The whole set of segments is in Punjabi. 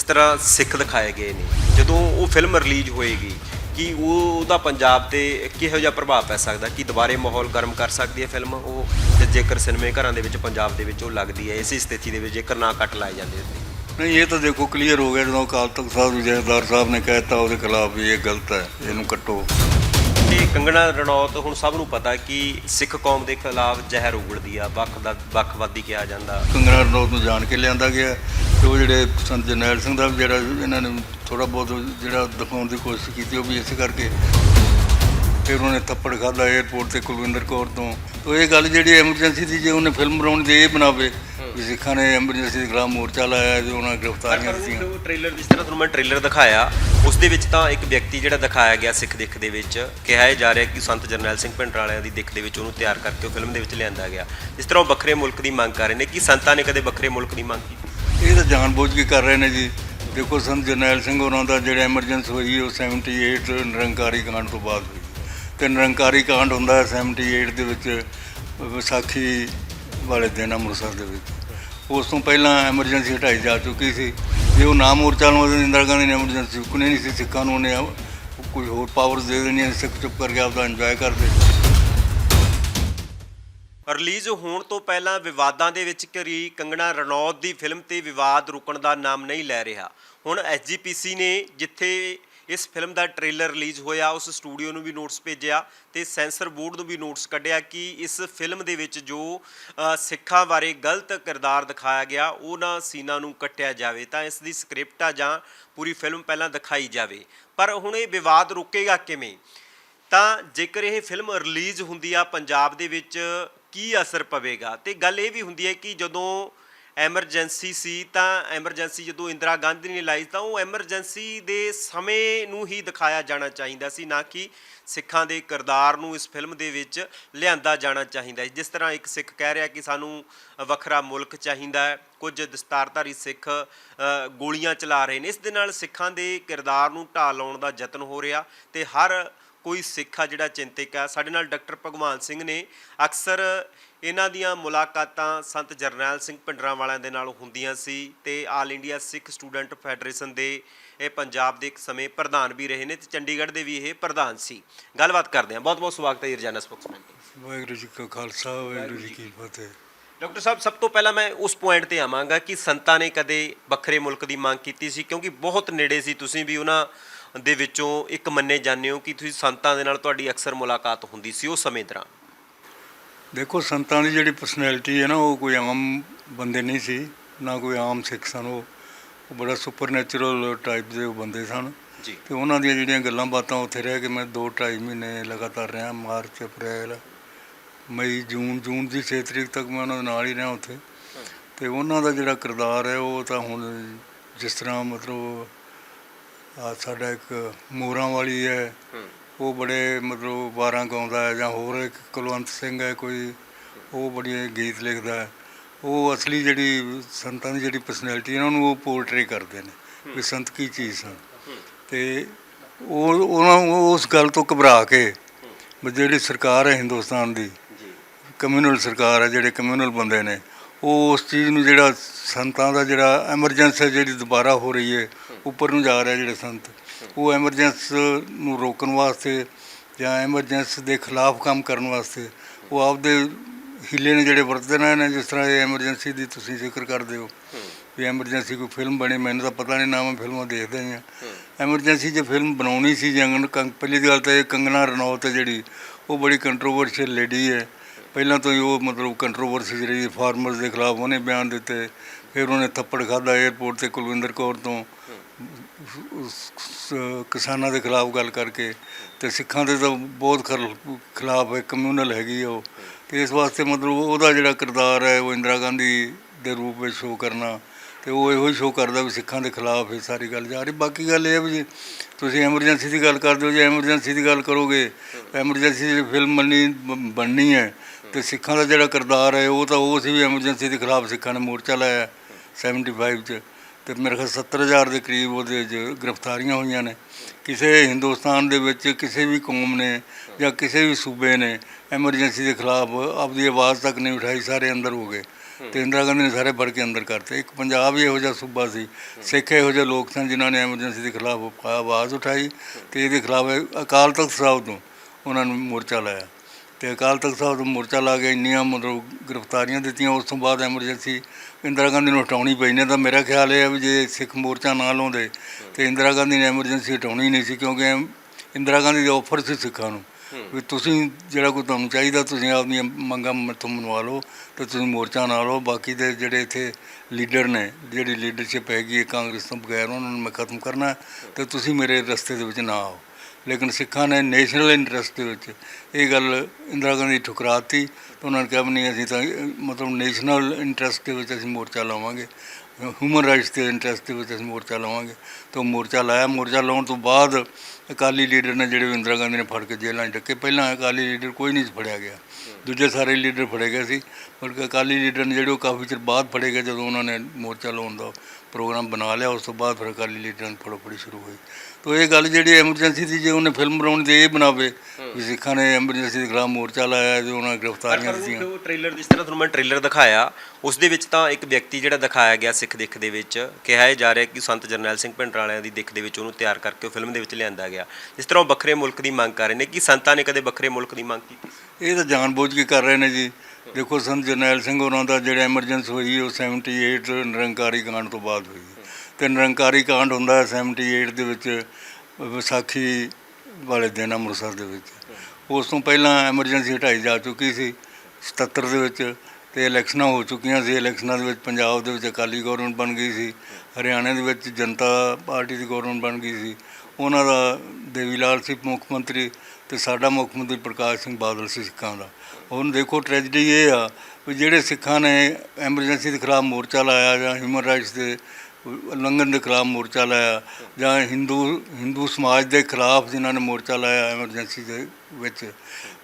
ਜਿਸ ਤਰ੍ਹਾਂ ਸਿੱਖ ਦਿਖਾਏ ਗਏ ਨੇ, ਜਦੋਂ ਉਹ ਫਿਲਮ ਰਿਲੀਜ਼ ਹੋਏਗੀ, ਕਿ ਉਹ ਉਹਦਾ ਪੰਜਾਬ ਤੇ ਕਿਹੋ ਜਿਹਾ ਪ੍ਰਭਾਵ ਪੈ ਸਕਦਾ? ਕਿ ਦੁਬਾਰੇ ਮਾਹੌਲ ਗਰਮ ਕਰ ਸਕਦੀ ਹੈ ਫਿਲਮ ਉਹ? ਤੇ ਜੇਕਰ ਸਿਨੇਮੇ ਘਰਾਂ ਦੇ ਵਿੱਚ, ਪੰਜਾਬ ਦੇ ਵਿੱਚ ਉਹ ਲੱਗਦੀ ਹੈ, ਇਸੇ ਸਥਿਤੀ ਦੇ ਵਿੱਚ ਜੇਕਰ ਨਾ ਕੱਟ ਲਾਏ ਜਾਂਦੇ ਉੱਤੇ ਨਹੀਂ, ਇਹ ਤਾਂ ਦੇਖੋ ਕਲੀਅਰ ਹੋ ਗਿਆ ਜਦੋਂ ਅਕਾਲ ਤਖਤ ਸਾਹਿਬ ਵਿਜੇਦਾਰ ਸਾਹਿਬ ਨੇ ਕਹਿਤਾ ਉਹਦੇ ਖਿਲਾਫ ਵੀ ਇਹ ਗਲਤ ਹੈ, ਇਹਨੂੰ ਕੱਟੋ। ਤੇ ਕੰਗਣਾ ਰਣੌਤ, ਹੁਣ ਸਭ ਨੂੰ ਪਤਾ ਕਿ ਸਿੱਖ ਕੌਮ ਦੇ ਖਿਲਾਫ ਜ਼ਹਿਰ ਉਗਲਦੀ ਆ, ਵੱਖ ਦਾ ਵੱਖਵਾਦੀ ਕਿਹਾ ਜਾਂਦਾ। ਕੰਗਣਾ ਰਣੌਤ ਨੂੰ ਜਾਣ ਕੇ ਲਿਆਂਦਾ ਗਿਆ। ਤੇ ਉਹ ਜਿਹੜੇ ਸੰਤ ਜਰਨੈਲ ਸਿੰਘ ਦਾ ਵੀ ਜਿਹੜਾ ਇਹਨਾਂ ਨੇ ਥੋੜਾ ਬਹੁਤ ਜਿਹੜਾ ਦਿਖਾਉਣ ਦੀ ਕੋਸ਼ਿਸ਼ ਕੀਤੀ, ਉਹ ਵੀ ਇਸੇ ਕਰਕੇ ਫਿਰ ਉਹਨੇ ਥੱਪੜ ਖਾਦਾ 에어ਪੋਰਟ ਤੇ ਕੁਲਵਿੰਦਰ ਕੌਰ ਤੋਂ। ਤੋ ਇਹ ਗੱਲ ਜਿਹੜੀ ਐਮਰਜੈਂਸੀ ਦੀ ਜੇ ਉਹਨੇ ਫਿਲਮ ਬਣਾਉਣੀ ਤੇ ਇਹ ਬਣਾਵੇ ਵੀ ਸਿੱਖਾਂ ਨੇ ਐਮਰਜੈਂਸੀ ਦੇ ਖਿਲਾਫ ਮੋਰਚਾ ਲਾਇਆ ਤੇ ਉਹਨਾਂ ਗ੍ਰਿਫਤਾਰੀਆਂ ਦਿੱਤੀਆਂ। ਉਹ ਟ੍ਰੇਲਰ ਜਿਸ ਤਰ੍ਹਾਂ ਤੁਹਾਨੂੰ ਮੈਂ ਟ੍ਰੇਲਰ ਦਿਖਾਇਆ ਉਸ ਦੇ ਵਿੱਚ ਤਾਂ ਇੱਕ ਵਿਅਕਤੀ ਜਿਹੜਾ ਦਿਖਾਇਆ ਗਿਆ ਸਿੱਖ ਦਿੱਖ ਦੇ ਵਿੱਚ ਕਿਹਾ ਜਾ ਰਿਹਾ ਕਿ ਸੰਤ ਜਰਨੈਲ ਸਿੰਘ ਭਿੰਡਰਾਂ ਵਾਲਿਆਂ ਦੀ ਦਿੱਖ ਦੇ ਵਿੱਚ ਉਹਨੂੰ ਤਿਆਰ ਕਰਕੇ ਉਹ ਫਿਲਮ ਦੇ ਵਿੱਚ ਲਿਆਂਦਾ ਗਿਆ। ਇਸ ਤਰ੍ਹਾਂ ਉਹ ਵੱਖਰੇ ਮੁਲਕ ਦੀ ਮੰਗ ਕਰ ਰਹੇ ਨੇ ਕਿ ਸੰਤਾਂ ਨੇ ਕਦੇ ਵੱਖਰੇ ਮੁਲਕ ਦੀ ਮੰਗ ਕੀਤੀ? ਇਹ ਤਾਂ ਜਾਣਬੁੱਝ ਕੇ ਕਰ ਰਹੇ ਨੇ ਜੀ। ਦੇਖੋ ਸੰਤ ਜਰਨੈਲ ਸਿੰਘ ਉਹਨਾਂ ਦਾ ਜਿਹੜਾ ਐਮਰਜੈਂਸੀ ਹੋਈ ਉਹ 78 ਨਿਰੰਕਾਰੀ ਕਾਂਡ ਤੋਂ ਬਾਅਦ ਹੋਈ। ਤੇ ਨਿਰੰਕਾਰੀ ਕਾਂਡ ਹੁੰਦਾ ਹੈ 78 ਦੇ ਵਿੱਚ, ਵਿਸਾਖੀ ਵਾਲੇ ਦਿਨ ਅੰਮ੍ਰਿਤਸਰ ਦੇ ਵਿੱਚ। ਉਸ ਤੋਂ ਪਹਿਲਾਂ ਐਮਰਜੈਂਸੀ ਹਟਾਈ ਜਾ ਚੁੱਕੀ ਸੀ। ਜੇ ਉਹ ਨਾ ਮੋਰਚਾ ਨੂੰ ਇੰਦਰਾ ਗਾਂਧੀ ਨੇ ਐਮਰਜੈਂਸੀ ਚੁੱਕਣੀ ਨਹੀਂ ਸੀ, ਸਿੱਖਾਂ ਨੂੰ ਉਹਨੇ ਕੋਈ ਹੋਰ ਪਾਵਰਸ ਦੇ ਦੇਣੀਆਂ ਸਿੱਖ ਚੁੱਪ ਕਰਕੇ ਆਪਦਾ ਇੰਜੋਏ ਕਰਦੇ। ਰਿਲੀਜ਼ ਹੋਣ ਤੋਂ ਪਹਿਲਾਂ ਵਿਵਾਦਾਂ ਦੇ ਵਿੱਚ ਘਰੀ ਕੰਗਣਾ ਰਣੌਤ ਦੀ ਫਿਲਮ ਤੇ ਵਿਵਾਦ ਰੁਕਣ ਦਾ ਨਾਮ ਨਹੀਂ ਲੈ ਰਿਹਾ। ਹੁਣ ਐਸਜੀਪੀਸੀ ਨੇ ਜਿੱਥੇ ਇਸ ਫਿਲਮ ਦਾ ਟ੍ਰੇਲਰ ਰਿਲੀਜ਼ ਹੋਇਆ, ਉਸ ਸਟੂਡੀਓ ਨੂੰ ਵੀ ਨੋਟਿਸ ਭੇਜਿਆ ਤੇ ਸੈਂਸਰ ਬੋਰਡ ਨੂੰ ਵੀ ਨੋਟਿਸ ਕੱਢਿਆ ਕਿ ਇਸ ਫਿਲਮ ਦੇ ਵਿੱਚ ਜੋ ਸਿੱਖਾਂ ਬਾਰੇ ਗਲਤ ਕਿਰਦਾਰ ਦਿਖਾਇਆ ਗਿਆ, ਉਹਨਾਂ ਸੀਨਾਂ ਨੂੰ ਕੱਟਿਆ ਜਾਵੇ ਤਾਂ ਇਸ ਦੀ ਸਕ੍ਰਿਪਟ ਆ ਜਾਂ ਪੂਰੀ ਫਿਲਮ ਪਹਿਲਾਂ ਦਿਖਾਈ ਜਾਵੇ। ਪਰ ਹੁਣ ਇਹ ਵਿਵਾਦ ਰੁਕੇਗਾ ਕਿਵੇਂ? ਤਾਂ ਜੇਕਰ ਇਹ ਫਿਲਮ ਰਿਲੀਜ਼ ਹੁੰਦੀ ਆ ਪੰਜਾਬ ਦੇ ਵਿੱਚ, ਕੀ ਅਸਰ ਪਵੇਗਾ? ਤੇ ਗੱਲ ਇਹ ਵੀ ਹੁੰਦੀ ਹੈ ਕਿ ਜਦੋਂ ਐਮਰਜੈਂਸੀ ਸੀ ਤਾਂ ਐਮਰਜੈਂਸੀ ਜਦੋਂ ਇੰਦਰਾ ਗਾਂਧੀ ਨੇ ਲਾਈ ਤਾਂ ਉਹ ਐਮਰਜੈਂਸੀ ਦੇ ਸਮੇਂ ਨੂੰ ਹੀ ਦਿਖਾਇਆ ਜਾਣਾ ਚਾਹੀਦਾ ਸੀ, ਨਾ ਕਿ ਸਿੱਖਾਂ ਦੇ ਕਿਰਦਾਰ ਨੂੰ ਇਸ ਫਿਲਮ ਦੇ ਵਿੱਚ ਲਿਆਂਦਾ ਜਾਣਾ ਚਾਹੀਦਾ ਹੈ ਜਿਸ ਤਰ੍ਹਾਂ ਇੱਕ ਸਿੱਖ ਕਹਿ ਰਿਹਾ ਕਿ ਸਾਨੂੰ ਵੱਖਰਾ ਮੁਲਕ ਚਾਹੀਦਾ ਹੈ, ਕੁਝ ਦਸਤਾਰਧਾਰੀ ਸਿੱਖ ਗੋਲੀਆਂ ਚਲਾ ਰਹੇ ਨੇ। ਇਸ ਦੇ ਨਾਲ ਸਿੱਖਾਂ ਦੇ ਕਿਰਦਾਰ ਨੂੰ ਢਾਹ ਲਾਉਣ ਦਾ ਯਤਨ ਹੋ ਰਿਹਾ ਤੇ ਹਰ ਕੋਈ ਸਿੱਖ ਆ ਜਿਹੜਾ ਚਿੰਤਕ ਆ। ਸਾਡੇ ਨਾਲ ਡਾਕਟਰ ਭਗਵਾਨ ਸਿੰਘ ਨੇ ਅਕਸਰ ਇਹਨਾਂ ਦੀਆਂ ਮੁਲਾਕਾਤਾਂ ਸੰਤ ਜਰਨੈਲ ਸਿੰਘ ਭਿੰਡਰਾਂ ਵਾਲਿਆਂ ਦੇ ਨਾਲ ਹੁੰਦੀਆਂ ਸੀ ਤੇ all India Sikh student federation ਦੇ ਇਹ ਪੰਜਾਬ ਦੇ ਇੱਕ ਸਮੇਂ ਪ੍ਰਧਾਨ ਵੀ ਰਹੇ ਨੇ ਤੇ ਚੰਡੀਗੜ੍ਹ ਦੇ ਵੀ ਇਹ ਪ੍ਰਧਾਨ ਸੀ। ਗੱਲਬਾਤ ਕਰਦੇ ਹਾਂ। ਬਹੁਤ ਬਹੁਤ ਸਵਾਗਤ ਹੈ ਰਜਾਨਾ ਸਪੋਕਸਮੈਨ ਵਾਹਿਗੁਰੂ ਜੀ ਕਾ ਖਾਲਸਾ ਵਾਹਿਗੁਰੂ ਜੀ ਕੀ ਫਤਿਹ। ਡਾਕਟਰ ਸਾਹਿਬ ਸਭ ਤੋਂ ਪਹਿਲਾਂ ਮੈਂ ਉਸ ਪੁਆਇੰਟ ਤੇ ਆਵਾਂਗਾ ਕਿ ਸੰਤਾਂ ਨੇ ਕਦੇ ਵੱਖਰੇ ਮੁਲਕ ਦੀ ਮੰਗ ਕੀਤੀ ਸੀ ਕਿਉਂਕਿ ਬਹੁਤ ਨੇੜੇ ਸੀ। ਤੁਸੀਂ ਵੀ ਉਹਨਾਂ ਦੇ ਵਿੱਚੋਂ ਇੱਕ ਮੰਨੇ ਜਾਂਦੇ ਹੋ ਕਿ ਤੁਸੀਂ ਸੰਤਾਂ ਦੇ ਨਾਲ ਤੁਹਾਡੀ ਅਕਸਰ ਮੁਲਾਕਾਤ ਹੁੰਦੀ ਸੀ ਉਸ ਸਮੇਂ ਦੌਰਾਨ? ਦੇਖੋ ਸੰਤਾਂ ਦੀ ਜਿਹੜੀ ਪਰਸਨੈਲਿਟੀ ਹੈ ਨਾ ਉਹ ਕੋਈ ਆਮ ਬੰਦੇ ਨਹੀਂ ਸੀ ਨਾ ਕੋਈ ਆਮ ਸਿੱਖ ਸਨ ਉਹ। ਉਹ ਬੜਾ ਸੁਪਰਨੈਚੁਰਲ ਟਾਈਪ ਦੇ ਉਹ ਬੰਦੇ ਸਨ। ਜੀ। ਤੇ ਉਹਨਾਂ ਦੀਆਂ ਜਿਹੜੀਆਂ ਗੱਲਾਂ ਬਾਤਾਂ ਉੱਥੇ ਰਹਿ ਕੇ ਮੈਂ 2-2.5 ਮਹੀਨੇ ਲਗਾਤਾਰ ਰਿਹਾ ਮਾਰਚ ਅਪ੍ਰੈਲ ਮਈ ਜੂਨ ਜੂਨ ਦੀ 6 ਤਰੀਕ ਤੱਕ ਮੈਂ ਉਹਨਾਂ ਦੇ ਨਾਲ ਹੀ ਰਿਹਾ ਉੱਥੇ। ਤੇ ਉਹਨਾਂ ਦਾ ਜਿਹੜਾ ਕਿਰਦਾਰ ਹੈ ਉਹ ਤਾਂ ਹੁਣ ਜਿਸ ਤਰ੍ਹਾਂ ਮਤਲਬ ਆ ਸਾਡਾ ਇੱਕ ਮੋਰਾਂ ਵਾਲੀ ਹੈ। ਉਹ ਬੜੇ ਮਤਲਬ ਵਾਰਾਂ ਗਾਉਂਦਾ ਹੈ ਜਾਂ ਹੋਰ ਇੱਕ ਕੁਲਵੰਤ ਸਿੰਘ ਹੈ ਕੋਈ ਉਹ ਬੜੀ ਗੀਤ ਲਿਖਦਾ ਹੈ। ਉਹ ਅਸਲੀ ਜਿਹੜੀ ਸੰਤਾਂ ਦੀ ਜਿਹੜੀ ਪਰਸਨੈਲਿਟੀ ਹੈ ਉਹਨੂੰ ਉਹ ਪੋਰਟਰੇ ਕਰਦੇ ਨੇ ਵੀ ਸੰਤ ਕੀ ਚੀਜ਼ ਸਨ। ਤੇ ਉਹ ਉਹਨਾਂ ਉਹ ਉਸ ਗੱਲ ਤੋਂ ਘਬਰਾ ਕੇ ਵੀ ਜਿਹੜੀ ਸਰਕਾਰ ਹੈ ਹਿੰਦੁਸਤਾਨ ਦੀ ਕਮਿਊਨਲ ਸਰਕਾਰ ਹੈ ਜਿਹੜੇ ਕਮਿਊਨਲ ਬੰਦੇ ਨੇ ਉਹ ਉਸ ਚੀਜ਼ ਨੂੰ ਜਿਹੜਾ ਸੰਤਾਂ ਦਾ ਜਿਹੜਾ ਐਮਰਜੈਂਸੀ ਜਿਹੜੀ ਦੁਬਾਰਾ ਹੋ ਰਹੀ ਹੈ ਉੱਪਰ ਨੂੰ ਜਾ ਰਿਹਾ ਜਿਹੜੇ ਸੰਤ। ਉਹ ਐਮਰਜੈਂਸ ਨੂੰ ਰੋਕਣ ਵਾਸਤੇ ਜਾਂ ਐਮਰਜੈਂਸ ਦੇ ਖਿਲਾਫ ਕੰਮ ਕਰਨ ਵਾਸਤੇ ਉਹ ਆਪਦੇ ਹਿੱਲੇ ਨੇ ਜਿਹੜੇ ਵਰਤਦੇ ਨੇ ਨੇ ਜਿਸ ਤਰ੍ਹਾਂ ਇਹ ਐਮਰਜੈਂਸੀ ਦੀ ਤੁਸੀਂ ਜ਼ਿਕਰ ਕਰਦੇ ਹੋ। ਵੀ ਐਮਰਜੈਂਸੀ ਕੋਈ ਫਿਲਮ ਬਣੀ, ਮੈਨੂੰ ਤਾਂ ਪਤਾ ਨਹੀਂ, ਨਾ ਮੈਂ ਫਿਲਮਾਂ ਦੇਖਦਾ ਹੀ ਆ ਐਮਰਜੈਂਸੀ ਜੇ ਫਿਲਮ ਬਣਾਉਣੀ ਸੀ ਜੰਗਨ ਪਹਿਲੀ ਗੱਲ ਤਾਂ ਇਹ ਕੰਗਨਾ ਰਣੌਤ ਹੈ ਜਿਹੜੀ, ਉਹ ਬੜੀ ਕੰਟਰੋਵਰਸ਼ੀਅਲ ਲੇਡੀ ਹੈ। ਪਹਿਲਾਂ ਤੋਂ ਹੀ ਉਹ ਮਤਲਬ ਕੰਟਰੋਵਰਸੀ ਜਿਹੜੀ ਫਾਰਮਰਸ ਦੇ ਖਿਲਾਫ ਉਹਨੇ ਬਿਆਨ ਦਿੱਤੇ। ਫਿਰ ਉਹਨੇ ਥੱਪੜ ਖਾਦਾ 에어ਪੋਰਟ ਤੇ ਕੁਲਵਿੰਦਰ ਕੌਰ ਤੋਂ। ਕਿਸਾਨਾਂ ਦੇ ਖਿਲਾਫ ਗੱਲ ਕਰਕੇ ਤੇ ਸਿੱਖਾਂ ਦੇ ਤਾਂ ਬਹੁਤ ਖਿਲਾਫ ਹੈ ਕਮਿਊਨਲ ਹੈਗੀ ਆ ਉਹ। ਤੇ ਇਸ ਵਾਸਤੇ ਮਤਲਬ ਉਹਦਾ ਜਿਹੜਾ ਕਿਰਦਾਰ ਹੈ, ਉਹ ਇੰਦਰਾ ਗਾਂਧੀ ਦੇ ਰੂਪ ਵਿੱਚ ਸ਼ੋਅ ਕਰਨਾ, ਤੇ ਉਹ ਇਹੋ ਹੀ ਸ਼ੋਅ ਕਰਦਾ ਵੀ ਸਿੱਖਾਂ ਦੇ ਖਿਲਾਫ ਇਹ ਸਾਰੀ ਗੱਲ ਜਾ ਰਹੀ। ਬਾਕੀ ਗੱਲ ਇਹ ਹੈ ਵੀ ਜੀ ਤੁਸੀਂ ਐਮਰਜੈਂਸੀ ਦੀ ਗੱਲ ਕਰਦੇ ਹੋ, ਜੇ ਐਮਰਜੈਂਸੀ ਦੀ ਗੱਲ ਕਰੋਗੇ ਐਮਰਜੈਂਸੀ ਦੀ ਫਿਲਮ ਬਣਨੀ ਬ- ਬਣਨੀ ਹੈ, ਤੇ ਸਿੱਖਾਂ ਦਾ ਜਿਹੜਾ ਕਿਰਦਾਰ ਹੈ, ਉਹ ਤਾਂ ਉਹ ਸੀ ਵੀ ਐਮਰਜੈਂਸੀ ਦੇ ਖਿਲਾਫ ਸਿੱਖਾਂ ਨੇ ਮੋਰਚਾ ਲਾਇਆ 75 ਚ। ਤੇ ਮੇਰੇ ਖਿਆਲ 70000 ਦੇ ਕਰੀਬ ਉਹਦੇ 'ਚ ਗ੍ਰਿਫਤਾਰੀਆਂ ਹੋਈਆਂ ਨੇ। ਕਿਸੇ ਹਿੰਦੁਸਤਾਨ ਦੇ ਵਿੱਚ ਕਿਸੇ ਵੀ ਕੌਮ ਨੇ ਜਾਂ ਕਿਸੇ ਵੀ ਸੂਬੇ ਨੇ ਐਮਰਜੈਂਸੀ ਦੇ ਖਿਲਾਫ ਆਪਦੀ ਆਵਾਜ਼ ਤੱਕ ਨਹੀਂ ਉਠਾਈ, ਸਾਰੇ ਅੰਦਰ ਹੋ ਗਏ। ਤੇ ਇੰਦਰਾ ਗਾਂਧੀ ਨੇ ਸਾਰੇ ਫੜ ਕੇ ਅੰਦਰ ਕਰਤੇ। ਇੱਕ ਪੰਜਾਬ ਇਹੋ ਜਿਹਾ ਸੂਬਾ ਸੀ, ਸਿੱਖ ਇਹੋ ਜਿਹੇ ਲੋਕ ਸਨ ਜਿਨ੍ਹਾਂ ਨੇ ਐਮਰਜੈਂਸੀ ਦੇ ਖਿਲਾਫ ਆਵਾਜ਼ ਉਠਾਈ ਤੇ ਇਹਦੇ ਖਿਲਾਫ ਅਕਾਲ ਤਖਤ ਸਾਹਿਬ ਤੋਂ ਉਹਨਾਂ ਨੂੰ ਮੋਰਚਾ ਲਾਇਆ। ਤੇ ਅਕਾਲ ਤਖਤ ਸਾਹਿਬ ਤੋਂ ਮੋਰਚਾ ਲਾ ਕੇ ਇੰਨੀਆਂ ਮਤਲਬ ਗ੍ਰਿਫਤਾਰੀਆਂ ਦਿੱਤੀਆਂ, ਉਸ ਤੋਂ ਬਾਅਦ ਐਮਰਜੈਂਸੀ ਇੰਦਰਾ ਗਾਂਧੀ ਨੂੰ ਹਟਾਉਣੀ ਪਈ ਨੇ ਤਾਂ ਮੇਰਾ ਖਿਆਲ ਇਹ ਹੈ ਵੀ ਜੇ ਸਿੱਖ ਮੋਰਚਾ ਨਾ ਲਾਉਂਦੇ ਤੇ ਇੰਦਰਾ ਗਾਂਧੀ ਨੇ ਐਮਰਜੈਂਸੀ ਹਟਾਉਣੀ ਨਹੀਂ ਸੀ ਕਿਉਂਕਿ ਇੰਦਰਾ ਗਾਂਧੀ ਦਾ ਆਫਰ ਸੀ ਸਿੱਖਾਂ ਨੂੰ ਵੀ ਤੁਸੀਂ ਜਿਹੜਾ ਕੋਈ ਤੁਹਾਨੂੰ ਚਾਹੀਦਾ ਤੁਸੀਂ ਆਪਣੀਆਂ ਮੰਗਾਂ ਮੈਥੋਂ ਮਨਵਾ ਲਓ ਤੇ ਤੁਸੀਂ ਮੋਰਚਾ ਨਾ ਲਓ। ਬਾਕੀ ਦੇ ਜਿਹੜੇ ਇੱਥੇ ਲੀਡਰ ਨੇ ਜਿਹੜੀ ਲੀਡਰਸ਼ਿਪ ਹੈਗੀ ਹੈ ਕਾਂਗਰਸ ਤੋਂ ਬਗੈਰ ਉਹਨਾਂ ਨੂੰ ਮੈਂ ਖਤਮ ਕਰਨਾ ਤੇ ਤੁਸੀਂ ਮੇਰੇ ਰਸਤੇ ਦੇ ਵਿੱਚ ਨਾ ਆਓ। ਲੇਕਿਨ ਸਿੱਖਾਂ ਨੇ ਨੈਸ਼ਨਲ ਇੰਟਰਸਟ ਦੇ ਵਿੱਚ ਇਹ ਗੱਲ ਇੰਦਰਾ ਗਾਂਧੀ ਠੁਕਰਾਤੀ ਤੇ ਉਹਨਾਂ ਨੇ ਕਿਹਾ ਵੀ ਨਹੀਂ, ਅਸੀਂ ਤਾਂ, ਮਤਲਬ ਨੈਸ਼ਨਲ ਇੰਟਰਸਟ ਦੇ ਵਿੱਚ ਅਸੀਂ ਮੋਰਚਾ ਲਾਵਾਂਗੇ। ਹਿਊਮਨ ਰਾਈਟਸ ਦੇ ਇੰਟਰਸਟ ਦੇ ਵਿੱਚ ਅਸੀਂ ਮੋਰਚਾ ਲਾਵਾਂਗੇ। ਤਾਂ ਉਹ ਮੋਰਚਾ ਲਾਇਆ। ਮੋਰਚਾ ਲਾਉਣ ਤੋਂ ਬਾਅਦ ਅਕਾਲੀ ਲੀਡਰ ਨੇ ਜਿਹੜੇ ਇੰਦਰਾ ਗਾਂਧੀ ਨੇ ਫੜ ਕੇ ਜੇਲ੍ਹਾਂ 'ਚ ਡੱਕੇ ਪਹਿਲਾਂ ਅਕਾਲੀ ਲੀਡਰ ਕੋਈ ਨਹੀਂ ਫੜਿਆ ਗਿਆ। ਦੂਜੇ ਸਾਰੇ ਲੀਡਰ ਫੜੇ ਗਏ ਸੀ। ਬਲਕਿ ਅਕਾਲੀ ਲੀਡਰ ਨੇ ਜਿਹੜੇ ਉਹ ਕਾਫੀ ਚਿਰ ਬਾਅਦ ਫੜੇ ਗਏ ਜਦੋਂ ਉਹਨਾਂ ਨੇ ਮੋਰਚਾ ਲਾਉਣ ਦਾ ਪ੍ਰੋਗਰਾਮ ਬਣਾ ਲਿਆ। ਉਸ ਤੋਂ ਬਾਅਦ ਫਿਰ ਅਕਾਲੀ ਲੀਡਰਾਂ ਦੀ ਫੜੋਫੜੀ ਸ਼ੁਰੂ ਹੋਈ। ਤੋ ਇਹ ਗੱਲ ਜਿਹੜੀ ਐਮਰਜੈਂਸੀ ਦੀ ਜੇ ਉਹਨੇ ਫਿਲਮ ਬਣਾਉਣੀ ਤੇ ਇਹ ਬਣਾਵੇ ਵੀ ਸਿੱਖਾਂ ਨੇ ਐਮਰਜੈਂਸੀ ਦੇ ਖਿਲਾਫ ਮੋਰਚਾ ਲਾਇਆ ਜੋ ਉਹਨਾਂ ਗ੍ਰਿਫਤਾਰੀਆਂ ਦਿੱਤੀਆਂ। ਉਹ ਟ੍ਰੇਲਰ ਜਿਸ ਤਰ੍ਹਾਂ ਤੁਹਾਨੂੰ ਮੈਂ ਟ੍ਰੇਲਰ ਦਿਖਾਇਆ ਉਸ ਦੇ ਵਿੱਚ ਤਾਂ ਇੱਕ ਵਿਅਕਤੀ ਜਿਹੜਾ ਦਿਖਾਇਆ ਗਿਆ ਸਿੱਖ ਦਿੱਖ ਦੇ ਵਿੱਚ ਕਿਹਾ ਇਹ ਜਾ ਰਿਹਾ ਕਿ ਸੰਤ ਜਰਨੈਲ ਸਿੰਘ ਭਿੰਡਰਾਲਿਆਂ ਦੀ ਦਿੱਖ ਦੇ ਵਿੱਚ ਉਹਨੂੰ ਤਿਆਰ ਕਰਕੇ ਉਹ ਫਿਲਮ ਦੇ ਵਿੱਚ ਲਿਆਂਦਾ ਗਿਆ। ਜਿਸ ਤਰ੍ਹਾਂ ਉਹ ਵੱਖਰੇ ਮੁਲਕ ਦੀ ਮੰਗ ਕਰ ਰਹੇ ਨੇ ਕਿ ਸੰਤਾਂ ਨੇ ਕਦੇ ਵੱਖਰੇ ਮੁਲਕ ਦੀ ਮੰਗ ਕੀਤੀ? ਇਹ ਤਾਂ ਜਾਣਬੁੱਝ ਕੇ ਕਰ ਰਹੇ ਨੇ ਜੀ। ਦੇਖੋ ਸੰਤ ਜਰਨੈਲ ਸਿੰਘ ਉਹਨਾਂ ਦਾ ਜਿਹੜਾ ਐਮਰਜੈਂਸੀ ਹੋਈ ਉਹ 78 ਨਿਰੰਕਾਰੀ ਕਾਂਡ ਤੋਂ ਬਾਅਦ ਹੋਈ। ਤੇ ਨਿਰੰਕਾਰੀ ਕਾਂਡ ਹੁੰਦਾ ਹੈ 78 ਦੇ ਵਿੱਚ, ਵਿਸਾਖੀ ਵਾਲੇ ਦਿਨ ਅੰਮ੍ਰਿਤਸਰ ਦੇ ਵਿੱਚ। ਉਸ ਤੋਂ ਪਹਿਲਾਂ ਐਮਰਜੈਂਸੀ ਹਟਾਈ ਜਾ ਚੁੱਕੀ ਸੀ 77 ਦੇ ਵਿੱਚ ਤੇ ਇਲੈਕਸ਼ਨਾਂ ਹੋ ਚੁੱਕੀਆਂ ਸੀ। ਇਲੈਕਸ਼ਨਾਂ ਦੇ ਵਿੱਚ ਪੰਜਾਬ ਦੇ ਵਿੱਚ ਅਕਾਲੀ ਗਵਰਨਮੈਂਟ ਬਣ ਗਈ ਸੀ, ਹਰਿਆਣਾ ਦੇ ਵਿੱਚ ਜਨਤਾ ਪਾਰਟੀ ਦੀ ਗਵਰਨਮੈਂਟ ਬਣ ਗਈ ਸੀ। ਉਹਨਾਂ ਦਾ ਦੇਵੀ ਲਾਲ ਸੀ ਮੁੱਖ ਮੰਤਰੀ ਤੇ ਸਾਡਾ ਮੁੱਖ ਮੰਤਰੀ ਪ੍ਰਕਾਸ਼ ਸਿੰਘ ਬਾਦਲ ਸੀ ਸਿੱਖਾਂ ਦਾ। ਹੁਣ ਦੇਖੋ ਟ੍ਰੈਜਡੀ ਇਹ ਆ ਵੀ ਜਿਹੜੇ ਸਿੱਖਾਂ ਨੇ ਐਮਰਜੈਂਸੀ ਦੇ ਖਿਲਾਫ ਮੋਰਚਾ ਲਾਇਆ ਜਾਂ ਹਿਊਮਨ ਰਾਈਟਸ ਦੇ ਉਲੰਘਣ ਦੇ ਖਿਲਾਫ ਮੋਰਚਾ ਲਾਇਆ ਜਾਂ ਹਿੰਦੂ ਹਿੰਦੂ ਸਮਾਜ ਦੇ ਖਿਲਾਫ ਜਿਨ੍ਹਾਂ ਨੇ ਮੋਰਚਾ ਲਾਇਆ ਐਮਰਜੈਂਸੀ ਦੇ ਵਿੱਚ,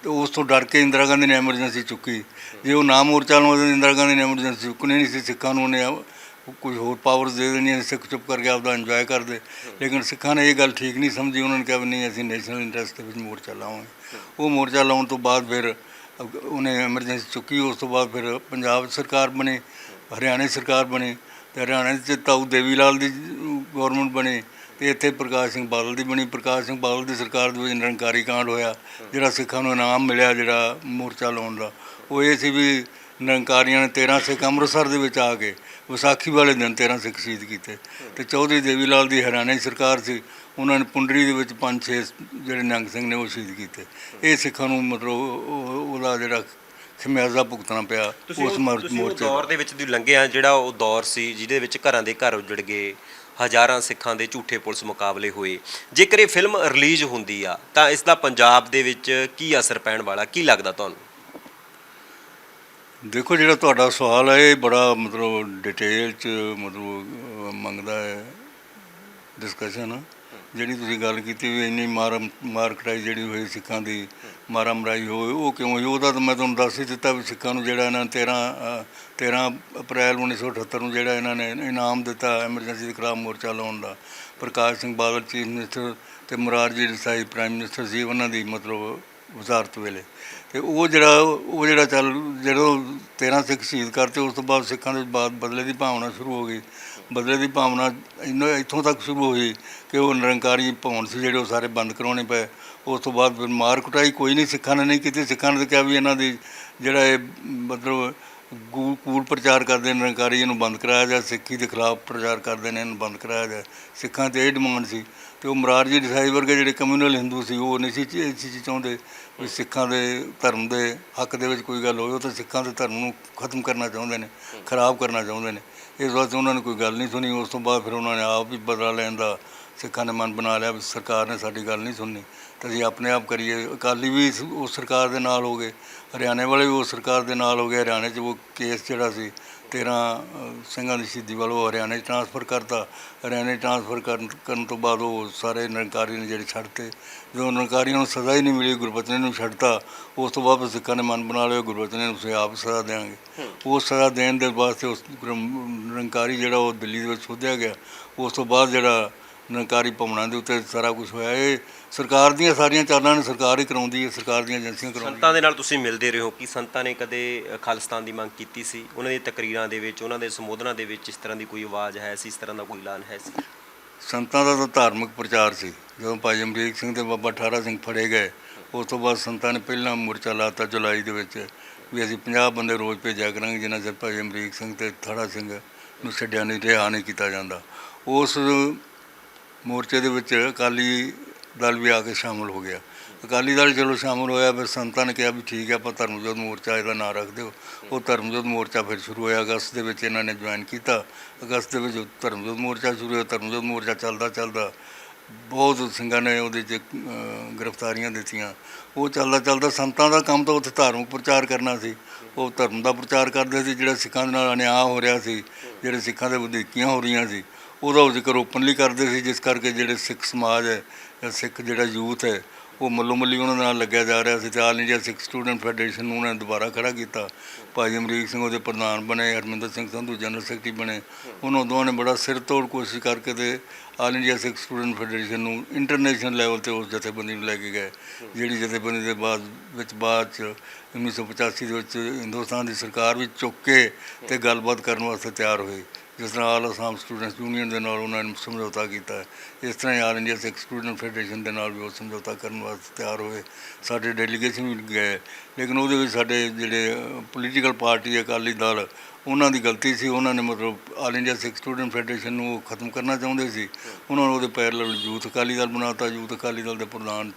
ਤੇ ਉਸ ਤੋਂ ਡਰ ਕੇ ਇੰਦਰਾ ਗਾਂਧੀ ਨੇ ਐਮਰਜੈਂਸੀ ਚੁੱਕੀ। ਜੇ ਉਹ ਨਾ ਮੋਰਚਾ ਲਾਉਂਦੇ ਇੰਦਰਾ ਗਾਂਧੀ ਨੇ ਐਮਰਜੈਂਸੀ ਚੁੱਕਣੀ ਨਹੀਂ ਸੀ, ਸਿੱਖਾਂ ਨੂੰ ਉਹਨੇ ਕੁਝ ਹੋਰ ਪਾਵਰਸ ਦੇ ਦੇਣੀਆਂ ਸਿੱਖ ਚੁੱਪ ਕਰਕੇ ਆਪਦਾ ਇੰਜੋਏ ਕਰਦੇ। ਲੇਕਿਨ ਸਿੱਖਾਂ ਨੇ ਇਹ ਗੱਲ ਠੀਕ ਨਹੀਂ ਸਮਝੀ, ਉਹਨਾਂ ਨੇ ਕਿਹਾ ਵੀ ਨਹੀਂ, ਅਸੀਂ ਨੈਸ਼ਨਲ ਇੰਟਰਸਟ ਦੇ ਵਿੱਚ ਮੋਰਚਾ ਲਾਵਾਂਗੇ। ਉਹ ਮੋਰਚਾ ਲਾਉਣ ਤੋਂ ਬਾਅਦ ਫਿਰ ਉਹਨੇ ਐਮਰਜੈਂਸੀ ਚੁੱਕੀ, ਉਸ ਤੋਂ ਬਾਅਦ ਫਿਰ ਪੰਜਾਬ ਸਰਕਾਰ ਬਣੀ, ਹਰਿਆਣਾ ਸਰਕਾਰ ਬਣੀ ਤੇ ਹਰਿਆਣੇ 'ਚ ਤਾਊ ਦੇਵੀ ਲਾਲ ਦੀ ਗਵਰਨਮੈਂਟ ਬਣੀ ਤੇ ਇੱਥੇ ਪ੍ਰਕਾਸ਼ ਸਿੰਘ ਬਾਦਲ ਦੀ ਬਣੀ। ਪ੍ਰਕਾਸ਼ ਸਿੰਘ ਬਾਦਲ ਦੀ ਸਰਕਾਰ ਦੇ ਵਿੱਚ ਨਿਰੰਕਾਰੀ ਕਾਂਡ ਹੋਇਆ, ਜਿਹੜਾ ਸਿੱਖਾਂ ਨੂੰ ਇਨਾਮ ਮਿਲਿਆ, ਜਿਹੜਾ ਮੋਰਚਾ ਲਾਉਣ ਦਾ। ਉਹ ਇਹ ਸੀ ਵੀ ਨਿਰੰਕਾਰੀਆਂ ਨੇ 13 ਸਿੱਖ ਅੰਮ੍ਰਿਤਸਰ ਦੇ ਵਿੱਚ ਆ ਕੇ ਵਿਸਾਖੀ ਵਾਲੇ ਦਿਨ 13 ਸਿੱਖ ਸ਼ਹੀਦ ਕੀਤੇ। ਤੇ ਚੌਧਰੀ ਦੇਵੀ ਲਾਲ ਦੀ ਹਰਿਆਣੇ ਦੀ ਸਰਕਾਰ ਸੀ, ਉਹਨਾਂ ਨੇ ਪੁੰਡਰੀ ਦੇ ਵਿੱਚ ਪੰਜ ਛੇ ਜਿਹੜੇ ਨਿਹੰਗ ਸਿੰਘ ਨੇ ਉਹ ਸ਼ਹੀਦ ਕੀਤੇ। ਇਹ ਸਿੱਖਾਂ ਨੂੰ ਮਤਲਬ ਉਹਦਾ ਜਿਹੜਾ ਖਮਿਆਜ਼ਾ ਭੁਗਤਣਾ ਪਿਆ ਉਸ ਉਹ- ਮੋਰ- ਤੁਸੀਂ ਉਹ ਮੋਰਚੇ ਦੌਰ ਦਾ। ਵਿੱਚ ਦੀ ਲੰਘੇ ਆ ਜਿਹੜਾ ਉਹ ਦੌਰ ਸੀ ਜਿਹਦੇ ਵਿੱਚ ਘਰਾਂ ਦੇ ਘਰ ਉਜੜ ਗਏ ਹਜ਼ਾਰਾਂ ਸਿੱਖਾਂ ਦੇ ਝੂਠੇ ਪੁਲਿਸ ਮੁਕਾਬਲੇ ਹੋਏ। ਜੇਕਰ ਇਹ ਫਿਲਮ ਰਿਲੀਜ਼ ਹੁੰਦੀ ਆ ਤਾਂ ਇਸ ਦਾ ਪੰਜਾਬ ਦੇ ਵਿੱਚ ਕੀ ਅਸਰ ਪੈਣ ਵਾਲਾ ਕੀ ਲੱਗਦਾ ਤੁਹਾਨੂੰ? ਦੇਖੋ ਜਿਹੜਾ ਤੁਹਾਡਾ ਸਵਾਲ ਹੈ ਇਹ ਬੜਾ ਮਤਲਬ ਡਿਟੇਲ ਚ ਮਤਲਬ ਅਹ, ਮੰਗਦਾ ਹੈ ਡਿਸਕਸ਼ਨ ਜਿਹੜੀ ਤੁਸੀਂ ਗੱਲ ਕੀਤੀ ਵੀ ਇੰਨੀ ਮਾਰ ਮਾਰ ਕਟਾਈ ਜਿਹੜੀ ਹੋਈ ਸਿੱਖਾਂ ਦੀ ਮਾਰਾ ਮਰਾਈ ਹੋਈ ਉਹ ਕਿਉਂ ਹੋਈ? ਉਹਦਾ ਤਾਂ ਮੈਂ ਤੁਹਾਨੂੰ ਦੱਸ ਹੀ ਦਿੱਤਾ ਵੀ ਸਿੱਖਾਂ ਨੂੰ ਜਿਹੜਾ ਇਹਨਾਂ ਨੇ 13 ਅਹ, 13 ਅਪ੍ਰੈਲ 1978 ਨੂੰ ਜਿਹੜਾ ਇਹਨਾਂ ਨੇ ਇਨਾਮ ਦਿੱਤਾ ਐਮਰਜੈਂਸੀ ਦੇ ਖਿਲਾਫ ਮੋਰਚਾ ਲਾਉਣ ਦਾ। ਪ੍ਰਕਾਸ਼ ਸਿੰਘ ਬਾਦਲ ਚੀਫ ਮਿਨਿਸਟਰ ਤੇ ਮੁਰਾਰਜੀ ਦੇਸਾਈ ਪ੍ਰਾਈਮ ਮਿਨਿਸਟਰ ਸੀ ਉਹਨਾਂ ਦੀ ਮਤਲਬ ਵਜ਼ਾਰਤ ਵੇਲੇ। ਤੇ ਉਹ ਜਿਹੜਾ ਉਹ ਜਿਹੜਾ ਚੱਲ ਜਦੋਂ 13 ਸਿੱਖ ਸ਼ਹੀਦ ਕਰਤੇ ਉਸ ਤੋਂ ਬਾਅਦ ਸਿੱਖਾਂ ਦੇ ਬਾਅਦ ਬਦਲੇ ਦੀ ਭਾਵਨਾ ਸ਼ੁਰੂ ਹੋ ਗਈ। ਬਦਲੇ ਦੀ ਭਾਵਨਾ ਇੰਨਾ ਇੱਥੋਂ ਤੱਕ ਸ਼ੁਰੂ ਹੋਈ ਕਿ ਉਹ ਨਿਰੰਕਾਰੀ ਭਵਨ ਸੀ ਜਿਹੜੇ ਉਹ ਸਾਰੇ ਬੰਦ ਕਰਾਉਣੇ ਪਏ। ਉਸ ਤੋਂ ਬਾਅਦ ਫਿਰ ਮਾਰ ਕੁਟਾਈ, ਕੋਈ ਨਹੀਂ ਸਿੱਖਾਂ ਨੇ ਨਹੀਂ ਕੀਤੀ। ਸਿੱਖਾਂ ਨੇ ਤਾਂ ਕਿਹਾ ਵੀ ਇਹਨਾਂ ਦੀ ਜਿਹੜਾ ਇਹ ਮਤਲਬ ਗੂ- ਕੂੜ ਪ੍ਰਚਾਰ ਕਰਦੇ ਨੇ ਨਿਰੰਕਾਰੀ ਇਹਨੂੰ ਬੰਦ ਕਰਾਇਆ ਜਾ ਸਿੱਖੀ ਦੇ ਖਿਲਾਫ ਪ੍ਰਚਾਰ ਕਰਦੇ ਨੇ, ਇਹਨੂੰ ਬੰਦ ਕਰਾਇਆ ਜਾ ਸਿੱਖਾਂ ਤੇ ਇਹ ਡਿਮਾਂਡ ਸੀ ਤੇ ਉਹ ਮਰਾਰਜੀ ਦੇਸਾਈ ਵਰਗੇ ਜਿਹੜੇ ਕਮਿਊਨਲ ਹਿੰਦੂ ਸੀ, ਉਹ ਨਹੀਂ ਸੀ ਚ- ਇਹ ਚੀਜ਼ ਚਾਹੁੰਦੇ ਵੀ ਸਿੱਖਾਂ ਦੇ ਧਰਮ ਦੇ ਹੱਕ ਦੇ ਵਿੱਚ ਕੋਈ ਗੱਲ ਹੋਵੇ, ਉਹ ਤਾਂ ਸਿੱਖਾਂ ਦੇ ਧਰਮ ਨੂੰ ਖਤਮ ਕਰਨਾ ਚਾਹੁੰਦੇ ਨੇ, ਖਰਾਬ ਕਰਨਾ ਚਾਹੁੰਦੇ ਨੇ। ਇਸ ਵਾਸਤੇ ਉਹਨਾਂ ਨੇ ਕੋਈ ਗੱਲ ਨਹੀਂ ਸੁਣੀ, ਉਸ ਤੋਂ ਬਾਅਦ ਫਿਰ ਉਹਨਾਂ ਨੇ ਆਪ ਹੀ ਬਦਲਾ ਲੈਣ ਦਾ ਸਿੱਖਾਂ ਨੇ ਮਨ ਬਣਾ ਲਿਆ ਵੀ ਸਰਕਾਰ ਨੇ ਸਾਡੀ ਗੱਲ ਨਹੀਂ ਸੁਣਨੀ। ਤਾਂ ਅਸੀਂ ਆਪਣੇ ਆਪ ਕਰੀਏ। ਅਕਾਲੀ ਵੀ ਇਸ- ਉਸ ਸਰਕਾਰ ਦੇ ਨਾਲ ਹੋ ਗਏ। ਹਰਿਆਣੇ ਵਾਲੇ ਵੀ ਉਸ ਸਰਕਾਰ ਦੇ ਨਾਲ ਹੋ ਗਏ। ਹਰਿਆਣੇ 'ਚ ਉਹ ਕੇਸ ਜਿਹੜਾ ਸੀ 13 ਅ, ਸਿੰਘਾਂ ਦੀ ਸ਼ਹੀਦੀ ਵੱਲ ਉਹ ਹਰਿਆਣੇ 'ਚ ਟ੍ਰਾਂਸਫਰ ਕਰਤਾ। ਹਰਿਆਣੇ ਟ੍ਰਾਂਸਫਰ ਕਰਨ ਕਰਨ ਤੋਂ ਬਾਅਦ ਉਹ ਸਾਰੇ ਨਿਰੰਕਾਰੀ ਨੇ ਜਿਹੜੇ ਛੱਡਤੇ ਜਦੋਂ ਨਿਰੰਕਾਰੀਆਂ ਨੂੰ ਸਜ਼ਾ ਹੀ ਨਹੀਂ ਮਿਲੀ ਗੁਰਬਚਨ ਨੂੰ ਛੱਡਤਾ ਉਸ ਤੋਂ ਬਾਅਦ ਸਿੱਖਾਂ ਨੇ ਮਨ ਬਣਾ ਲਿਆ ਗੁਰਬਚਨ ਨੂੰ ਅਸੀਂ ਆਪ ਸਜ਼ਾ ਦੇਵਾਂਗੇ ਉਹ ਸਜ਼ਾ ਦੇਣ ਦੇ ਵਾਸਤੇ ਉਸ ਗੁਰਮ- ਨਿਰੰਕਾਰੀ ਜਿਹੜਾ ਉਹ ਦਿੱਲੀ ਦੇ ਵਿੱਚ ਸੋਧਿਆ ਗਿਆ। ਉਸ ਤੋਂ ਬਾਅਦ ਜਿਹੜਾ ਨਿਰੰਕਾਰੀ ਭਵਨਾਂ ਦੇ ਉੱਤੇ ਸਾਰਾ ਕੁਝ ਹੋਇਆ ਇਹ ਸਰਕਾਰ ਦੀਆਂ ਸਾਰੀਆਂ ਚਾਲਾਂ ਨੇ ਸਰਕਾਰ ਹੀ ਕਰਾਉਂਦੀ ਹੈ ਸਰਕਾਰ ਦੀਆਂ ਏਜੰਸੀਆਂ ਕਰਾਉਂਦੀਆਂ ਸੰਤਾਂ ਦੇ ਨਾਲ ਤੁਸੀਂ ਮਿਲਦੇ ਰਹੇ ਹੋ ਕਿ ਸੰਤਾਂ ਨੇ ਕਦੇ ਖਾਲਿਸਤਾਨ ਦੀ ਮੰਗ ਕੀਤੀ ਸੀ? ਉਹਨਾਂ ਦੀ ਤਕਰੀਰਾਂ ਦੇ ਵਿੱਚ ਉਹਨਾਂ ਦੇ ਸੰਬੋਧਨਾਂ ਦੇ ਵਿੱਚ ਇਸ ਤਰ੍ਹਾਂ ਦੀ ਕੋਈ ਆਵਾਜ਼ ਹੈ ਸੀ ਇਸ ਤਰ੍ਹਾਂ ਦਾ ਕੋਈ ਐਲਾਨ ਹੈ ਸੀ? ਸੰਤਾਂ ਦਾ ਤਾਂ ਧਾਰਮਿਕ ਪ੍ਰਚਾਰ ਸੀ। ਜਦੋਂ ਭਾਈ ਅਮਰੀਕ ਸਿੰਘ ਤੇ ਬਾਬਾ ਠਾਰਾ ਸਿੰਘ ਫੜੇ ਗਏ ਉਸ ਤੋਂ ਬਾਅਦ ਸੰਤਾਂ ਨੇ ਪਹਿਲਾਂ ਮੋਰਚਾ ਲਾਤਾ ਜੁਲਾਈ ਦੇ ਵਿੱਚ ਵੀ ਅਸੀਂ 50 ਬੰਦੇ ਰੋਜ਼ ਭੇਜਿਆ ਕਰਾਂਗੇ ਜਿਨ੍ਹਾਂ ਚਿਰ ਭਾਈ ਅਮਰੀਕ ਸਿੰਘ ਤੇ ਠਾਰਾ ਸਿੰਘ ਨੂੰ ਛੱਡਿਆ ਨਹੀਂ ਰਿਹਾ ਨਹੀਂ ਕੀਤਾ ਜਾਂਦਾ। ਉਸ ਮੋਰਚੇ ਦੇ ਵਿੱਚ ਅਕਾਲੀ ਦਲ ਵੀ ਆ ਕੇ ਸ਼ਾਮਲ ਹੋ ਗਿਆ। ਅਕਾਲੀ ਦਲ ਚਲੋ ਸ਼ਾਮਲ ਹੋਇਆ, ਫਿਰ ਸੰਤਾਂ ਨੇ ਕਿਹਾ ਵੀ ਠੀਕ ਹੈ, ਆਪਾਂ ਧਰਮਜੋਤ ਮੋਰਚਾ ਇਹਦਾ ਨਾਂ ਰੱਖ ਦਿਓ। ਉਹ ਧਰਮਜੋਤ ਮੋਰਚਾ ਫਿਰ ਸ਼ੁਰੂ ਹੋਇਆ, ਅਗਸਤ ਦੇ ਵਿੱਚ ਇਹਨਾਂ ਨੇ ਜੁਆਇਨ ਕੀਤਾ। ਅਗਸਤ ਦੇ ਵਿੱਚ ਧਰਮਜੋਤ ਮੋਰਚਾ ਸ਼ੁਰੂ ਹੋਇਆ ਧਰਮਜੋਤ ਮੋਰਚਾ ਚੱਲਦਾ ਚੱਲਦਾ ਬਹੁਤ ਸਿੰਘਾਂ ਨੇ ਉਹਦੇ 'ਚ ਗ੍ਰਿਫਤਾਰੀਆਂ ਦਿੱਤੀਆਂ। ਉਹ ਚੱਲਦਾ ਚੱਲਦਾ ਸੰਤਾਂ ਦਾ ਕੰਮ ਤਾਂ ਉੱਥੇ ਧਾਰਮਿਕ ਪ੍ਰਚਾਰ ਕਰਨਾ ਸੀ। ਉਹ ਧਰਮ ਦਾ ਪ੍ਰਚਾਰ ਕਰਦੇ ਸੀ, ਜਿਹੜਾ ਸਿੱਖਾਂ ਦੇ ਨਾਲ ਅਨਿਆਂ ਹੋ ਰਿਹਾ ਸੀ, ਜਿਹੜੇ ਸਿੱਖਾਂ ਦੇ ਵਧੀਕੀਆਂ ਹੋ ਰਹੀਆਂ ਸੀ, ਉਹਦਾ ਉਹ ਜ਼ਿਕਰ ਓਪਨਲੀ ਕਰਦੇ ਸੀ, ਜਿਸ ਕਰਕੇ ਜਿਹੜੇ ਸਿੱਖ ਸਮਾਜ ਹੈ ਸਿੱਖ ਜਿਹੜਾ ਯੂਥ ਹੈ, ਉਹ ਮੱਲੋ ਮੱਲੀ ਉਹਨਾਂ ਨਾਲ ਲੱਗਿਆ ਜਾ ਰਿਹਾ ਸੀ ਤੇ all India Sikh student federation ਨੂੰ ਉਹਨਾਂ ਨੇ ਦੁਬਾਰਾ ਖੜਾ ਕੀਤਾ। ਭਾਈ ਅਮਰੀਕ ਸਿੰਘ ਉਹਦੇ ਪ੍ਰਧਾਨ ਬਣੇ, ਹਰਮਿੰਦਰ ਸਿੰਘ ਸੰਧੂ ਜਨਰਲ ਸੈਕਟਰੀ ਬਣੇ। ਉਹਨਾਂ ਦੋਵਾਂ ਨੇ ਬੜਾ ਸਿਰ ਤੋੜ ਕੋਸ਼ਿਸ਼ ਕਰਕੇ ਤੇ all India Sikh student federation ਨੂੰ ਇੰਟਰਨੈਸ਼ਨਲ ਲੈਵਲ ਤੇ ਉਸ ਜਥੇਬੰਦੀ ਨੂੰ ਲੈ ਕੇ ਗਏ। ਜਿਹੜੀ ਜਥੇਬੰਦੀ ਦੇ ਬਾਅਦ ਵਿੱਚ ਬਾਅਦ ਚ 1985 ਦੇ ਵਿੱਚ ਹਿੰਦੁਸਤਾਨ ਦੀ ਸਰਕਾਰ ਵੀ ਚੁੱਕ ਕੇ ਤੇ ਗੱਲਬਾਤ ਕਰਨ ਵਾਸਤੇ ਤਿਆਰ ਹੋਈ ਜਿਸ ਤਰ੍ਹਾਂ ਆਲ ਅਸਾਮ ਸਟੂਡੈਂਟਸ ਯੂਨੀਅਨ ਦੇ ਨਾਲ ਉਹਨਾਂ ਨੇ ਸਮਝੌਤਾ ਕੀਤਾ ਇਸ ਤਰ੍ਹਾਂ ਹੀ all India Sikh student federation ਦੇ ਨਾਲ ਵੀ ਉਹ ਸਮਝੌਤਾ ਕਰਨ ਵਾਸਤੇ ਤਿਆਰ ਹੋਏ। ਸਾਡੇ ਡੈਲੀਗੇਸ਼ਨ ਵੀ ਗਏ। ਲੇਕਿਨ ਉਹਦੇ ਵਿੱਚ ਸਾਡੇ ਜਿਹੜੇ ਪੋਲੀਟੀਕਲ ਪਾਰਟੀ ਅਕਾਲੀ ਦਲ, ਉਹਨਾਂ ਦੀ ਗਲਤੀ ਸੀ। ਉਹਨਾਂ ਨੇ ਮਤਲਬ all India Sikh student federation ਨੂੰ ਉਹ ਖਤਮ ਕਰਨਾ ਚਾਹੁੰਦੇ ਸੀ। ਉਹਨਾਂ ਨੂੰ ਉਹਦੇ ਪੈਰਲਲ ਯੂਥ ਅਕਾਲੀ ਦਲ ਬਣਾਤਾ। ਯੂਥ ਅਕਾਲੀ ਦਲ ਦੇ ਪ੍ਰਧਾਨ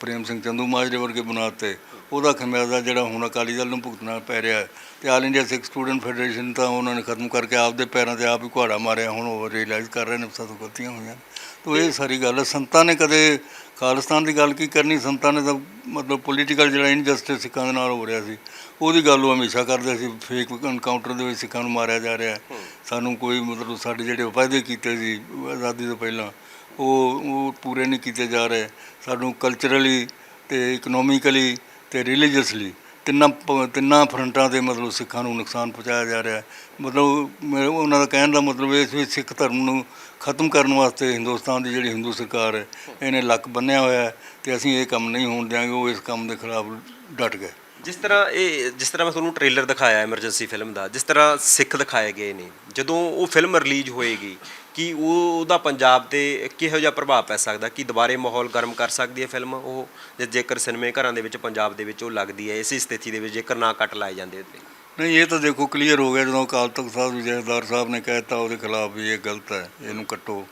ਪ੍ਰੇਮ ਸਿੰਘ ਚੰਦੂ ਮਾਜਰੇ ਵਰਗੇ ਬਣਾਤੇ। ਉਹਦਾ ਖਮਿਆਜ਼ਾ ਜਿਹੜਾ ਹੁਣ ਅਕਾਲੀ ਦਲ ਨੂੰ ਭੁਗਤਣਾ ਪੈ ਰਿਹਾ ਤੇ all India Sikh student federation ਤਾਂ ਉਹਨਾਂ ਨੇ ਖਤਮ ਕਰਕੇ ਆਪਦੇ ਪੈਰਾਂ ਤੇ ਆਪ ਹੀ ਕੁਹਾੜਾ ਮਾਰਿਆ ਹੁਣ ਉਹ ਰਿਅਲਾਈਜ਼ ਕਰ ਰਹੇ ਨੇ ਸਾਥੋਂ ਗਲਤੀਆਂ ਹੋਈਆਂ ਤੋ ਇਹ ਸਾਰੀ ਗੱਲ ਸੰਤਾਂ ਨੇ ਕਦੇ ਖਾਲਿਸਤਾਨ ਦੀ ਗੱਲ ਕੀ ਕਰਨੀ? ਸੰਤਾਂ ਨੇ ਤਾਂ ਮਤਲਬ ਪੋਲੀਟੀਕਲ ਜਿਹੜਾ ਇਨਜਸਟਿਸ ਸਿੱਖਾਂ ਦੇ ਨਾਲ ਹੋ ਰਿਹਾ ਸੀ। ਉਹਦੀ ਗੱਲ ਉਹ ਹਮੇਸ਼ਾ ਕਰਦੇ ਸੀ। ਫੇਕ ਐਨਕਾਊਂਟਰ ਦੇ ਵਿੱਚ ਸਿੱਖਾਂ ਨੂੰ ਮਾਰਿਆ ਜਾ ਰਿਹਾ। ਸਾਨੂੰ ਕੋਈ ਮਤਲਬ ਸਾਡੇ ਜਿਹੜੇ ਵਾਅਦੇ ਕੀਤੇ ਸੀ ਆਜ਼ਾਦੀ ਤੋਂ ਪਹਿਲਾਂ ਉਹ ਉਹ ਪੂਰੇ ਨਹੀਂ ਕੀਤੇ ਜਾ ਰਹੇ। ਸਾਨੂੰ ਕਲਚਰਲੀ ਤੇ ਇਕਨੋਮਿਕਲੀ ਤੇ ਰਿਲੀਜੀਅਸਲੀ ਤਿੰਨਾਂ ਪ- ਤਿੰਨਾਂ ਫਰੰਟਾਂ ਤੇ ਮਤਲਬ ਸਿੱਖਾਂ ਨੂੰ ਨੁਕਸਾਨ ਪਹੁੰਚਾਇਆ ਜਾ ਰਿਹਾ। ਮਤਲਬ ਮੈਂ- ਉਹਨਾਂ ਦਾ ਕਹਿਣ ਦਾ ਮਤਲਬ ਇਹ ਵਿੱਚ ਸਿੱਖ ਧਰਮ ਨੂੰ ਖਤਮ ਕਰਨ ਵਾਸਤੇ ਹਿੰਦੁਸਤਾਨ ਦੀ ਜਿਹੜੀ ਹਿੰਦੂ ਸਰਕਾਰ ਹੈ, ਇਹਨੇ ਲੱਕ ਬੰਨਿਆ ਹੋਇਆ ਹੈ ਤੇ ਅਸੀਂ ਇਹ ਕੰਮ ਨਹੀਂ ਹੋਣ ਦਿਆਂਗੇ, ਉਹ ਇਸ ਕੰਮ ਦੇ ਖਿਲਾਫ ਡਟ ਗਏ। ਜਿਸ ਤਰ੍ਹਾਂ ਇਹ, ਜਿਸ ਤਰ੍ਹਾਂ ਮੈਂ ਤੁਹਾਨੂੰ ਟ੍ਰੇਲਰ ਦਿਖਾਇਆ ਐਮਰਜੈਂਸੀ ਫਿਲਮ ਦਾ, ਜਿਸ ਤਰ੍ਹਾਂ ਸਿੱਖ ਦਿਖਾਏ ਗਏ ਨੇ, ਜਦੋਂ ਉਹ ਫਿਲਮ ਰਿਲੀਜ਼ ਹੋਏਗੀ ਕਿ ਉਹ ਉਹਦਾ ਪੰਜਾਬ ਤੇ ਕਿਹੋ ਜਿਹਾ ਪ੍ਰਭਾਵ ਪੈ ਸਕਦਾ? ਕਿ ਦੁਬਾਰੇ ਮਾਹੌਲ ਗਰਮ ਕਰ ਸਕਦੀ ਹੈ ਫਿਲਮ ਉਹ? ਜੇ ਜੇਕਰ ਸਿਨੇਮੇ ਘਰਾਂ ਦੇ ਵਿੱਚ ਪੰਜਾਬ ਦੇ ਵਿੱਚ ਉਹ ਲੱਗਦੀ ਹੈ ਇਸੇ ਸਥਿਤੀ ਦੇ ਵਿੱਚ ਜੇਕਰ ਨਾ ਕੱਟ ਲਾਏ ਜਾਂਦੇ ਤੇ ਨਹੀਂ ਇਹ ਤਾਂ ਦੇਖੋ ਕਲੀਅਰ ਹੋ ਗਿਆ ਜਦੋਂ ਅਕਾਲ ਤਖਤ ਸਾਹਿਬ ਜਥੇਦਾਰ ਸਾਹਿਬ ਨੇ ਕਹਿਤਾ ਉਹਦੇ ਖਿਲਾਫ ਵੀ ਇਹ ਗਲਤ ਹੈ ਇਹਨੂੰ ਕੱਟੋ।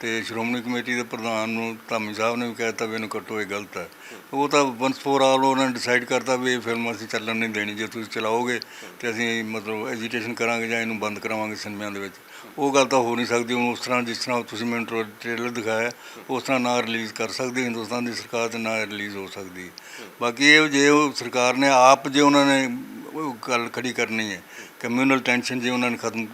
ਤੇ ਸ਼੍ਰੋਮਣੀ ਕਮੇਟੀ ਦੇ ਪ੍ਰਧਾਨ ਨੂੰ ਧਾਮੀ ਸਾਹਿਬ ਨੇ ਵੀ ਕਹਿਤਾ ਵੀ ਇਹਨੂੰ ਕੱਟੋ, ਇਹ ਗਲਤ ਹੈ। ਉਹ ਤਾਂ ਵਨਸ ਫੋਰ ਆਲ ਉਹਨਾਂ ਨੇ ਡਿਸਾਈਡ ਕਰਤਾ ਵੀ ਇਹ ਫਿਲਮ ਅਸੀਂ ਚੱਲਣ ਨਹੀਂ ਦੇਣੀ, ਜੇ ਤੁਸੀਂ ਚਲਾਓਗੇ ਤੇ ਅਸੀਂ ਮਤਲਬ ਐਜੀਟੇਸ਼ਨ ਕਰਾਂਗੇ ਜਾਂ ਇਹਨੂੰ ਬੰਦ ਕਰਾਵਾਂਗੇ ਸਿਨੇਮਿਆਂ ਦੇ ਵਿੱਚ। ਉਹ ਗੱਲ ਤਾਂ ਹੋ ਨਹੀਂ ਸਕਦੀ, ਹੁਣ ਉਸ ਤਰ੍ਹਾਂ ਜਿਸ ਤਰ੍ਹਾਂ ਤੁਸੀਂ ਮੈਨੂੰ ਟ੍ਰੇਲਰ ਦਿਖਾਇਆ, ਉਸ ਤਰ੍ਹਾਂ ਨਾ ਰਿਲੀਜ਼ ਕਰ ਸਕਦੀ, ਹਿੰਦੁਸਤਾਨ ਦੀ ਸਰਕਾਰ ਤੇ ਨਾ ਰਿਲੀਜ਼ ਹੋ ਸਕਦੀ। ਬਾਕੀ ਇਹ ਜੇ ਉਹ ਸਰਕਾਰ ਨੇ ਆਪ ਜੇ ਉਹਨਾਂ ਨੇ ਗੱਲ ਖੜੀ ਕਰਨੀ ਹੈ ਕਮਿਊਨਲ ਟੈਂਸ਼ਨ ਜੇ ਉਹਨਾਂ ਨੇ ਖਤਮ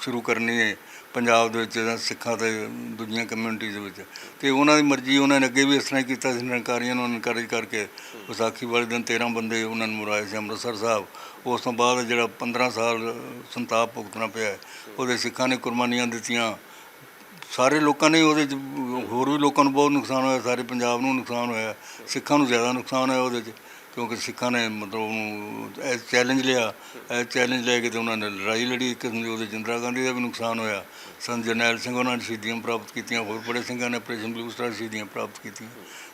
ਸ਼ੁਰੂ ਕਰਨੀ ਹੈ ਪੰਜਾਬ ਦੇ ਵਿੱਚ ਜਾਂ ਸਿੱਖਾਂ ਤੇ ਦੂਜੀਆਂ ਕਮਿਊਨਿਟੀਜ਼ ਦੇ ਵਿੱਚ। ਤੇ ਉਹਨਾਂ ਦੀ ਮਰਜ਼ੀ, ਉਹਨਾਂ ਨੇ ਅੱਗੇ ਵੀ ਇਸ ਤਰ੍ਹਾਂ ਹੀ ਕੀਤਾ ਸੀ, ਨਿਰੰਕਾਰੀਆਂ ਨੂੰ ਇਨਕਰੇਜ ਕਰਕੇ ਵਿਸਾਖੀ ਵਾਲੇ ਦਿਨ 13 ਬੰਦੇ ਉਹਨਾਂ ਨੂੰ ਮੁਰਾਏ ਸੀ, ਅੰਮ੍ਰਿਤਸਰ ਸਾਹਿਬ। ਉਸ ਤੋਂ ਬਾਅਦ ਜਿਹੜਾ 15 ਸਾਲ ਸੰਤਾਪ ਭੁਗਤਣਾ ਪਿਆ ਉਹਦੇ ਸਿੱਖਾਂ ਨੇ ਕੁਰਬਾਨੀਆਂ ਦਿੱਤੀਆਂ। ਸਾਰੇ ਲੋਕਾਂ ਨੇ ਉਹਦੇ ਚ, ਹੋਰ ਵੀ ਲੋਕਾਂ ਨੂੰ ਬਹੁਤ ਨੁਕਸਾਨ ਹੋਇਆ, ਸਾਰੇ ਪੰਜਾਬ ਨੂੰ ਨੁਕਸਾਨ ਹੋਇਆ, ਸਿੱਖਾਂ ਨੂੰ ਜ਼ਿਆਦਾ ਨੁਕਸਾਨ ਹੋਇਆ ਉਹਦੇ ਚ। ਕਿਉਂਕਿ ਸਿੱਖਾਂ ਨੇ ਮਤਲਬ ਉਹਨੂੰ ਇਹ ਚੈਲੰਜ ਲਿਆ। ਇਹ ਚੈਲੰਜ ਲੈ ਕੇ ਤੇ ਉਹਨਾਂ ਨੇ ਲੜਾਈ ਲੜੀ। ਇੱਕ ਕਿਸਮ ਦੀ ਉਹਦੇ 'ਚ ਇੰਦਰਾ ਗਾਂਧੀ ਦਾ ਵੀ ਨੁਕਸਾਨ ਹੋਇਆ। ਸੰਤ ਜਰਨੈਲ ਸਿੰਘ ਉਹਨਾਂ ਨੇ ਸ਼ਹੀਦੀਆਂ ਪ੍ਰਾਪਤ ਕੀਤੀਆਂ। ਹੋਰ ਬੜੇ ਸਿੰਘਾਂ ਨੇ ਆਪਰੇਸ਼ਨ ਬਲੂ ਸਟਾਰ ਸ਼ਹੀਦੀਆਂ ਪ੍ਰਾਪਤ ਕੀਤੀਆਂ।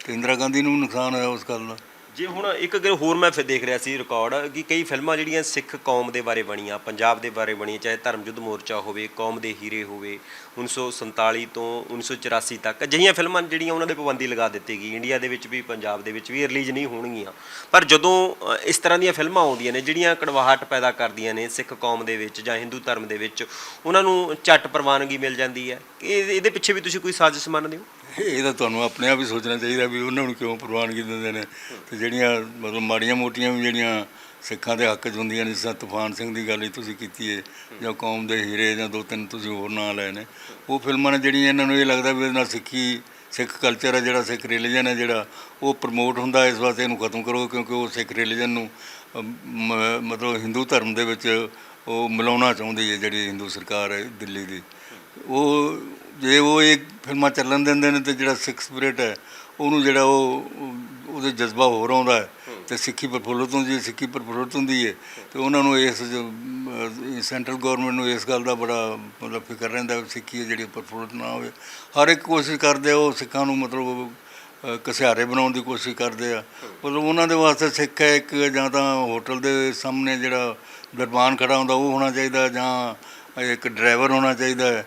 ਤੇ ਇੰਦਰਾ ਗਾਂਧੀ ਨੂੰ ਵੀ ਨੁਕਸਾਨ ਹੋਇਆ ਉਸ ਗੱਲ ਦਾ ਜੇ ਹੁਣ ਇੱਕ ਗੱਲ ਹੋਰ ਮੈਂ ਫਿਰ ਦੇਖ ਰਿਹਾ ਸੀ ਰਿਕਾਰਡ ਕਿ ਕਈ ਫਿਲਮਾਂ ਜਿਹੜੀਆਂ ਸਿੱਖ ਕੌਮ ਦੇ ਬਾਰੇ ਬਣੀਆਂ, ਪੰਜਾਬ ਦੇ ਬਾਰੇ ਬਣੀਆਂ, ਚਾਹੇ ਧਰਮ ਯੁੱਧ ਮੋਰਚਾ ਹੋਵੇ, ਕੌਮ ਦੇ ਹੀਰੇ ਹੋਵੇ 1947 ਤੋਂ 1984 ਤੱਕ ਅਜਿਹੀਆਂ ਫਿਲਮਾਂ ਜਿਹੜੀਆਂ ਉਹਨਾਂ ਦੇ ਪਾਬੰਦੀ ਲਗਾ ਦਿੱਤੀ ਗਈ, ਇੰਡੀਆ ਦੇ ਵਿੱਚ ਵੀ, ਪੰਜਾਬ ਦੇ ਵਿੱਚ ਵੀ, ਰਿਲੀਜ਼ ਨਹੀਂ ਹੋਣਗੀਆਂ। ਪਰ ਜਦੋਂ ਇਸ ਤਰ੍ਹਾਂ ਦੀਆਂ ਫਿਲਮਾਂ ਆਉਂਦੀਆਂ ਨੇ, ਜਿਹੜੀਆਂ ਕੜਵਾਹਟ ਪੈਦਾ ਕਰਦੀਆਂ ਨੇ ਸਿੱਖ ਕੌਮ ਦੇ ਵਿੱਚ ਜਾਂ ਹਿੰਦੂ ਧਰਮ ਦੇ ਵਿੱਚ, ਉਹਨਾਂ ਨੂੰ ਝੱਟ ਪ੍ਰਵਾਨਗੀ ਮਿਲ ਜਾਂਦੀ ਹੈ। ਇਹ, ਇਹਦੇ ਪਿੱਛੇ ਵੀ ਤੁਸੀਂ ਕੋਈ ਸਾਜ਼ਿਸ਼ ਮੰਨਦੇ ਹੋ? ਇਹ ਤਾਂ ਤੁਹਾਨੂੰ ਆਪਣੇ ਆਪ ਹੀ ਸੋਚਣਾ ਚਾਹੀਦਾ ਵੀ ਉਹਨਾਂ ਨੂੰ ਕਿਉਂ ਪ੍ਰਵਾਨਗੀ ਦਿੰਦੇ ਨੇ। ਤੇ ਜਿਹੜੀਆਂ ਮਤਲਬ ਮਾੜੀਆਂ ਮੋਟੀਆਂ ਵੀ ਜਿਹੜੀਆਂ ਸਿੱਖਾਂ ਦੇ ਹੱਕ 'ਚ ਹੁੰਦੀਆਂ ਨੇ, ਜਿਸ ਤਰ੍ਹਾਂ ਤੂਫਾਨ ਸਿੰਘ ਦੀ ਗੱਲ ਹੀ ਤੁਸੀਂ ਕੀਤੀ ਹੈ ਜਾਂ ਕੌਮ ਦੇ ਹੀਰੇ ਜਾਂ ਦੋ ਤਿੰਨ ਤੁਸੀਂ ਹੋਰ ਨਾਂ ਲਏ ਨੇ, ਉਹ ਫਿਲਮਾਂ ਨੇ ਜਿਹੜੀਆਂ ਇਹਨਾਂ ਨੂੰ ਇਹ ਲੱਗਦਾ ਵੀ ਇਹਦੇ ਨਾਲ ਸਿੱਖੀ, ਸਿੱਖ ਕਲਚਰ ਹੈ ਜਿਹੜਾ, ਸਿੱਖ ਰਿਲੀਜਨ ਹੈ ਜਿਹੜਾ, ਉਹ ਪ੍ਰਮੋਟ ਹੁੰਦਾ ਇਸ ਵਾਸਤੇ ਇਹਨੂੰ ਖਤਮ ਕਰੋ, ਕਿਉਂਕਿ ਉਹ ਸਿੱਖ ਰਿਲੀਜਨ ਨੂੰ ਮ- ਮਤਲਬ ਹਿੰਦੂ ਧਰਮ ਦੇ ਵਿੱਚ ਉਹ ਮਿਲਾਉਣਾ ਚਾਹੁੰਦੀ ਹੈ ਜਿਹੜੀ ਹਿੰਦੂ ਸਰਕਾਰ ਹੈ ਦਿੱਲੀ ਦੀ। ਉਹ ਜੇ ਉਹ ਇਹ ਫਿਲਮਾਂ ਚੱਲਣ ਦਿੰਦੇ ਨੇ ਤੇ ਜਿਹੜਾ ਸਿੱਖ ਸਪਿਰਿਟ ਹੈ ਉਹਨੂੰ ਜਿਹੜਾ ਉਹ ਉਹਦੇ ਜਜ਼ਬਾ ਹੋਰ ਆਉਂਦਾ ਹੈ। ਤੇ ਸਿੱਖੀ ਪ੍ਰਫੁੱਲਤ ਹੁੰਦੀ ਹੈ ਸਿੱਖੀ ਪ੍ਰਫੁੱਲਤ ਹੁੰਦੀ ਹੈ। ਤੇ ਉਹਨਾਂ ਨੂੰ ਇਸ ਸੈਂਟਰਲ ਗਵਰਨਮੈਂਟ ਨੂੰ ਇਸ ਗੱਲ ਦਾ ਬੜਾ ਮਤਲਬ ਫਿਕਰ ਰਹਿੰਦਾ ਵੀ ਸਿੱਖੀ ਹੈ ਜਿਹੜੀ ਪ੍ਰਫੁੱਲਤ ਨਾ ਹੋਵੇ। ਹਰ ਇੱਕ ਕੋਸ਼ਿਸ਼ ਕਰਦੇ ਆ ਉਹ ਸਿੱਖਾਂ ਨੂੰ ਮਤਲਬ ਅ, ਕਸਿਆਰੇ ਬਣਾਉਣ ਦੀ ਕੋਸ਼ਿਸ਼ ਕਰਦੇ ਆ। ਮਤਲਬ ਉਹਨਾਂ ਦੇ ਵਾਸਤੇ ਸਿੱਖ ਹੈ ਇੱਕ ਜਾਂ ਤਾਂ ਹੋਟਲ ਦੇ ਸਾਹਮਣੇ ਜਿਹੜਾ ਦਰਬਾਨ ਖੜਾ ਹੁੰਦਾ ਉਹ ਹੋਣਾ ਚਾਹੀਦਾ ਜਾਂ ਇੱਕ ਡਰਾਈਵਰ ਹੋਣਾ ਚਾਹੀਦਾ ਹੈ।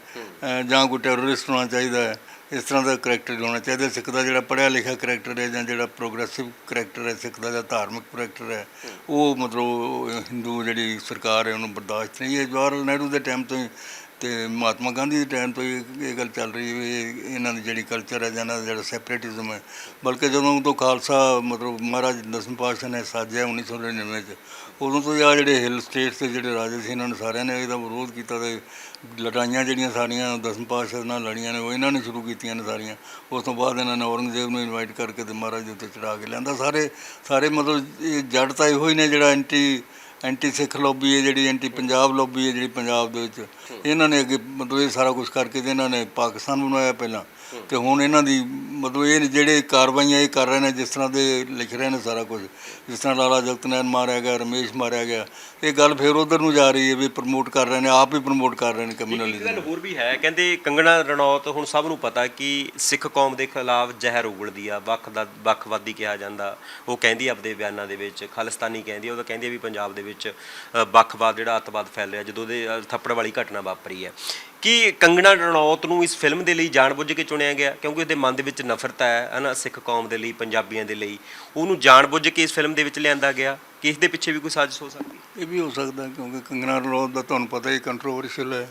ਜਾਂ ਕੋਈ ਟੈਰਰਿਸਟ ਹੋਣਾ ਚਾਹੀਦਾ ਹੈ, ਇਸ ਤਰ੍ਹਾਂ ਦਾ ਕਰੈਕਟਰ ਹੋਣਾ ਚਾਹੀਦਾ ਸਿੱਖ ਦਾ ਜਿਹੜਾ ਪੜ੍ਹਿਆ ਲਿਖਿਆ ਕਰੈਕਟਰ ਹੈ ਜਾਂ ਜਿਹੜਾ ਪ੍ਰੋਗਰੈਸਿਵ ਕਰੈਕਟਰ ਹੈ, ਸਿੱਖ ਦਾ ਜਾਂ ਧਾਰਮਿਕ ਕਰੈਕਟਰ ਹੈ, ਉਹ ਮਤਲਬ ਹਿੰਦੂ ਜਿਹੜੀ ਸਰਕਾਰ ਹੈ, ਉਹਨੂੰ ਬਰਦਾਸ਼ਤ ਨਹੀਂ ਹੈ। ਜਵਾਹਰ ਲਾਲ ਨਹਿਰੂ ਦੇ ਟਾਈਮ ਤੋਂ ਹੀ ਤੇ ਮਹਾਤਮਾ ਗਾਂਧੀ ਦੇ ਟਾਈਮ ਤੋਂ ਹੀ ਇਹ ਗੱਲ ਚੱਲ ਰਹੀ ਹੈ ਵੀ ਇਹਨਾਂ ਦੀ ਜਿਹੜੀ ਕਲਚਰ ਹੈ ਜਾਂ ਇਹਨਾਂ ਦਾ ਜਿਹੜਾ ਸੈਪਰੇਟਿਜ਼ਮ ਹੈ। ਬਲਕਿ ਜਦੋਂ ਤੋਂ ਖਾਲਸਾ ਮਤਲਬ ਮਹਾਰਾਜ ਦਸਮ ਪਾਤਸ਼ਾਹ ਨੇ ਸਾਜਿਆ 1999 ਚ ਉਦੋਂ ਤੋਂ ਆ ਜਿਹੜੇ ਹਿਲ ਸਟੇਟਸ ਦੇ ਜਿਹੜੇ ਰਾਜੇ ਸੀ, ਇਹਨਾਂ ਨੇ ਸਾਰਿਆਂ ਨੇ ਇਹਦਾ ਵਿਰੋਧ ਕੀਤਾ ਤੇ ਲੜਾਈਆਂ ਜਿਹੜੀਆਂ ਸਾਰੀਆਂ ਦਸਮ ਪਾਤਸ਼ਾਹ ਨਾਲ ਲੜੀਆਂ ਨੇ, ਉਹ ਇਹਨਾਂ ਨੇ ਸ਼ੁਰੂ ਕੀਤੀਆਂ ਨੇ ਸਾਰੀਆਂ। ਉਸ ਤੋਂ ਬਾਅਦ ਇਹਨਾਂ ਨੇ ਔਰੰਗਜ਼ੇਬ ਨੂੰ ਇਨਵਾਈਟ ਕਰਕੇ ਤੇ ਮਹਾਰਾਜ ਦੇ ਉੱਤੇ ਚੜਾ ਕੇ ਲਿਆਂਦਾ। ਸਾਰੇ ਸਾਰੇ ਮਤਲਬ ਇਹ ਜੜ ਤਾਂ ਇਹੋ ਹੀ ਨੇ ਜਿਹੜਾ ਐਂਟੀ ਐਂਟੀ ਸਿੱਖ ਲੌਬੀ ਹੈ, ਜਿਹੜੀ ਐਂਟੀ ਪੰਜਾਬ ਲੌਬੀ ਹੈ, ਜਿਹੜੀ ਪੰਜਾਬ ਦੇ ਵਿੱਚ। ਇਹਨਾਂ ਨੇ ਅੱਗੇ ਮਤਲਬ ਇਹ ਸਾਰਾ ਕੁਝ ਕਰਕੇ ਤੇ ਇਹਨਾਂ ਨੇ ਪਾਕਿਸਤਾਨ ਬਣਾਇਆ ਪਹਿਲਾਂ। ਤੇ ਹੁਣ ਇਹਨਾਂ ਦੀ ਮਤਲਬ ਇਹ ਜਿਹੜੇ ਕਾਰਵਾਈਆਂ ਇਹ ਕਰ ਰਹੇ ਨੇ ਜਿਸ ਤਰ੍ਹਾਂ ਦੇ ਲਿਖ ਰਹੇ ਨੇ ਸਾਰਾ ਕੁਝ ਜਿਸ ਤਰ੍ਹਾਂ ਲਾਲਾ ਜਗਤ ਨੈਨ ਮਾਰਿਆ ਗਿਆ ਰਮੇਸ਼ ਮਾਰਿਆ ਗਿਆ ਇਹ ਗੱਲ ਫਿਰ ਉਧਰ ਨੂੰ ਜਾ ਰਹੀ ਹੈ ਵੀ ਪ੍ਰਮੋਟ ਕਰ ਰਹੇ ਨੇ ਆਪ ਹੀ ਪ੍ਰਮੋਟ ਕਰ ਰਹੇ ਨੇ ਇੱਕ ਗੱਲ ਕਮਿਊਨਲਿਜ਼ਮ ਹੋਰ ਵੀ ਹੈ ਕਹਿੰਦੇ ਕੰਗਣਾ ਰਣੌਤ ਹੁਣ ਸਭ ਨੂੰ ਪਤਾ ਕਿ ਸਿੱਖ ਕੌਮ ਦੇ ਖਿਲਾਫ ਜ਼ਹਿਰ ਉਗਲਦੀ ਆ ਵੱਖ ਦਾ ਵੱਖਵਾਦੀ ਕਿਹਾ ਜਾਂਦਾ ਉਹ ਕਹਿੰਦੀ ਆਪਦੇ ਬਿਆਨਾਂ ਦੇ ਵਿੱਚ ਖਾਲਿਸਤਾਨੀ ਕਹਿੰਦੀ ਉਹ ਤਾਂ ਕਹਿੰਦੀ ਵੀ ਪੰਜਾਬ ਦੇ ਵਿੱਚ ਵੱਖਵਾਦ ਜਿਹੜਾ ਅੱਤਵਾਦ ਫੈਲ ਰਿਹਾ ਜਦੋਂ ਅ, ਥੱਪੜ ਵਾਲੀ ਘਟਨਾ ਵਾਪਰੀ ਹੈ। ਕਿ ਕੰਗਣਾ ਰਣੌਤ ਨੂੰ ਇਸ ਫਿਲਮ ਦੇ ਲਈ ਜਾਣਬੁੱਝ ਕੇ ਚੁਣਿਆ ਗਿਆ? ਕਿਉਂਕਿ ਉਹਦੇ ਮਨ ਦੇ ਵਿੱਚ ਨਫ਼ਰਤ ਹੈ ਹਨਾ ਸਿੱਖ ਕੌਮ ਦੇ ਲਈ ਪੰਜਾਬੀਆਂ ਦੇ ਲਈ। ਉਹਨੂੰ ਜਾਣਬੁੱਝ ਕੇ ਇਸ ਫਿਲਮ ਦੇ ਵਿੱਚ ਲਿਆਂਦਾ ਗਿਆ। ਕਿ ਇਸ ਦੇ ਪਿੱਛੇ ਵੀ ਕੋਈ ਸਾਜ਼ਿਸ਼ ਹੋ ਸਕਦੀ? ਇਹ ਵੀ ਹੋ ਸਕਦਾ ਕਿਉਂਕਿ ਕੰਗਨਾ ਰਣੌਤ ਦਾ ਤੁਹਾਨੂੰ ਪਤਾ ਹੀ ਕੰਟਰੋਵਰਸ਼ੀਅਲ ਹੈ।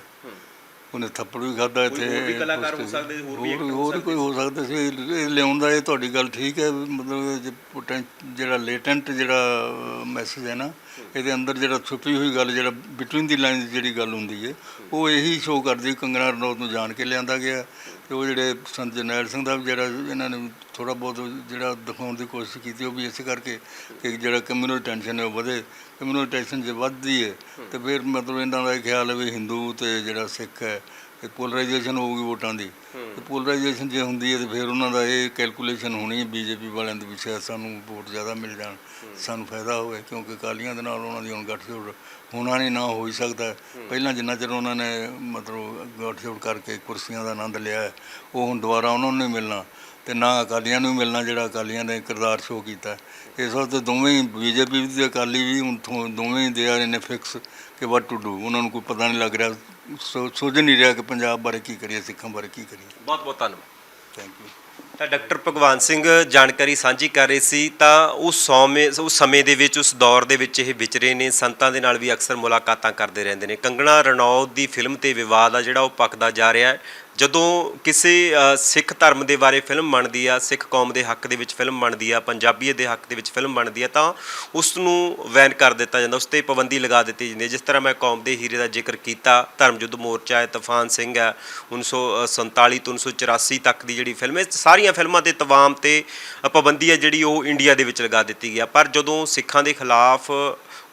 ਉਹਨੇ ਥੱਪੜ ਵੀ ਖਾਦਾ ਇੱਥੇ ਹੋਰ ਵੀ ਕਲਾਕਾਰ ਹੋ ਸਕਦੇ, ਹੋਰ ਵੀ ਕੋਈ ਹੋ ਸਕਦਾ ਸੀ। ਇਹ ਇਹ ਲਿਆਉਂਦਾ ਇਹ ਤੁਹਾਡੀ ਗੱਲ ਠੀਕ ਹੈ ਮਤਲਬ ਜਿਹੜਾ ਲੇਟੈਂਟ ਜਿਹੜਾ ਮੈਸੇਜ ਹੈ ਨਾ ਇਹਦੇ ਅੰਦਰ ਜਿਹੜਾ ਛੁਪੀ ਹੋਈ ਗੱਲ ਜਿਹੜਾ ਬਿਟਵੀਨ ਦੀ ਲਾਈਨਸ ਜਿਹੜੀ ਗੱਲ ਹੁੰਦੀ ਹੈ ਉਹ ਇਹੀ ਸ਼ੋਅ ਕਰਦੀ ਕੰਗਨਾ ਰਣੌਤ ਨੂੰ ਜਾਣ ਕੇ ਲਿਆਂਦਾ ਗਿਆ। ਤੇ ਉਹ ਜਿਹੜੇ ਸੰਤ ਜਰਨੈਲ ਸਿੰਘ ਦਾ ਵੀ ਜਿਹੜਾ ਇਹਨਾਂ ਨੇ ਥੋੜਾ ਬਹੁਤ ਜਿਹੜਾ ਦਿਖਾਉਣ ਦੀ ਕੋਸ਼ਿਸ਼ ਕੀਤੀ, ਉਹ ਵੀ ਇਸੇ ਕਰਕੇ ਕਿ ਜਿਹੜਾ ਕਮਿਊਨਲ ਟੈਂਸ਼ਨ ਹੈ ਉਹ ਵਧੇ ਕਮਿਊਨਲ ਟੈਂਸ਼ਨ ਜੇ ਵੱਧਦੀ ਹੈ, ਤੇ ਫਿਰ ਮਤਲਬ ਇਹਨਾਂ ਦਾ ਇਹ ਖਿਆਲ ਹੈ ਵੀ ਹਿੰਦੂ ਤੇ ਜਿਹੜਾ ਸਿੱਖ ਹੈ ਇਹ ਪੋਲਰਾਈਜੇਸ਼ਨ ਹੋਊਗੀ ਵੋਟਾਂ ਦੀ। ਤੇ ਪੋਲਰਾਈਜੇਸ਼ਨ ਜੇ ਹੁੰਦੀ ਹੈ ਤੇ ਫਿਰ ਉਹਨਾਂ ਦਾ ਇਹ ਕੈਲਕੂਲੇਸ਼ਨ ਹੋਣੀ ਹੈ ਬੀਜੇਪੀ ਵਾਲਿਆਂ ਦੇ ਪਿੱਛੇ ਸਾਨੂੰ ਵੋਟ ਜ਼ਿਆਦਾ ਮਿਲ ਜਾਣ, ਸਾਨੂੰ ਫਾਇਦਾ ਹੋਵੇ, ਕਿਉਂਕਿ ਅਕਾਲੀਆਂ ਦੇ ਨਾਲ ਉਹਨਾਂ ਦੀ ਹੁਣ ਗੱਠਜੋੜ ਹੋਣਾ ਨਹੀਂ, ਨਾ ਹੋ ਹੀ ਸਕਦਾ। ਪਹਿਲਾਂ ਜਿੰਨਾ ਚਿਰ ਉਹਨਾਂ ਨੇ ਮਤਲਬ ਗੱਠਜੋੜ ਕਰਕੇ ਕੁਰਸੀਆਂ ਦਾ ਆਨੰਦ ਲਿਆ ਉਹ ਹੁਣ ਦੁਬਾਰਾ ਉਹਨਾਂ ਨੂੰ ਨਹੀਂ ਮਿਲਣਾ। ਤੇ ਨਾ ਅਕਾਲੀਆਂ ਨੂੰ ਮਿਲਣਾ ਜਿਹੜਾ ਅਕਾਲੀਆਂ ਨੇ ਕਿਰਦਾਰ ਸ਼ੋਅ ਕੀਤਾ। ਇਸ ਵਾਸਤੇ ਦੋਵੇਂ ਹੀ ਬੀਜੇਪੀ ਵੀ ਤੇ ਅਕਾਲੀ ਵੀ ਹੁਣ ਦੋਵੇਂ ਹੀ ਦੇ ਆਰ ਨੇ ਫਿਕਸ ਕਿ ਵਾਟ ਟੂ ਡੂ ਉਹਨਾਂ ਨੂੰ ਕੋਈ ਪਤਾ ਨਹੀਂ ਲੱਗ ਰਿਹਾ। ਸੋਚ ਨਹੀਂ ਰਿਹਾ ਕਿ ਪੰਜਾਬ ਬਾਰੇ ਕੀ ਕਰੀਏ ਸਿੱਖਾਂ ਬਾਰੇ ਕੀ ਕਰੀਏ। ਬਹੁਤ ਬਹੁਤ ਧੰਨਵਾਦ। ਥੈਂਕ ਯੂ ਤਾਂ ਡਾਕਟਰ ਭਗਵਾਨ ਸਿੰਘ ਜਾਣਕਾਰੀ ਸਾਂਝੀ ਕਰ ਰਹੇ ਸੀ ਤਾਂ ਉਸ ਸਮੇਂ ਉਸ ਸਮੇਂ ਦੇ ਵਿੱਚ ਉਸ ਦੌਰ ਦੇ ਵਿੱਚ ਇਹ ਵਿਚਰੇ ਨੇ ਸੰਤਾਂ ਦੇ ਨਾਲ ਵੀ ਅਕਸਰ ਮੁਲਾਕਾਤਾਂ ਕਰਦੇ ਰਹਿੰਦੇ ਨੇ। ਕੰਗਣਾ ਰਣੌਤ ਦੀ ਫਿਲਮ ਤੇ ਵਿਵਾਦ ਆ ਜਿਹੜਾ ਉਹ ਪੱਕਦਾ ਜਾ ਰਿਹਾ ਹੈ। ਜਦੋਂ ਕਿਸੇ ਸਿੱਖ ਧਰਮ ਦੇ ਬਾਰੇ ਫਿਲਮ ਬਣਦੀ ਆ, ਸਿੱਖ ਕੌਮ ਦੇ ਹੱਕ ਦੇ ਵਿੱਚ ਫਿਲਮ ਬਣਦੀ ਆ ਪੰਜਾਬੀਅਤ ਦੇ ਹੱਕ ਦੇ ਵਿੱਚ ਫਿਲਮ ਬਣਦੀ ਆ, ਤਾਂ ਉਸ ਨੂੰ ਵੈਨ ਕਰ ਦਿੱਤਾ ਜਾਂਦਾ, ਉਸ ਤੇ ਪਾਬੰਦੀ ਲਗਾ ਦਿੱਤੀ ਜਾਂਦੀ ਹੈ ਜਿਸ ਤਰ੍ਹਾਂ ਮੈਂ ਕੌਮ ਦੇ ਹੀਰੇ ਦਾ ਜ਼ਿਕਰ ਕੀਤਾ ਧਰਮ ਯੁੱਧ ਮੋਰਚਾ ਹੈ, ਤੂਫਾਨ ਸਿੰਘ ਹੈ 1947 ਤੋਂ 1984 ਤੱਕ ਦੀ ਜਿਹੜੀ ਫਿਲਮ ਹੈ ਸਾਰੀਆਂ ਫਿਲਮਾਂ ਤੇ ਤਵਾਮ ਤੇ ਪਾਬੰਦੀ ਹੈ ਜਿਹੜੀ ਉਹ ਇੰਡੀਆ ਦੇ ਵਿੱਚ ਲਗਾ ਦਿੱਤੀ ਗਿਆ ਪਰ ਜਦੋਂ ਸਿੱਖਾਂ ਦੇ ਖਿਲਾਫ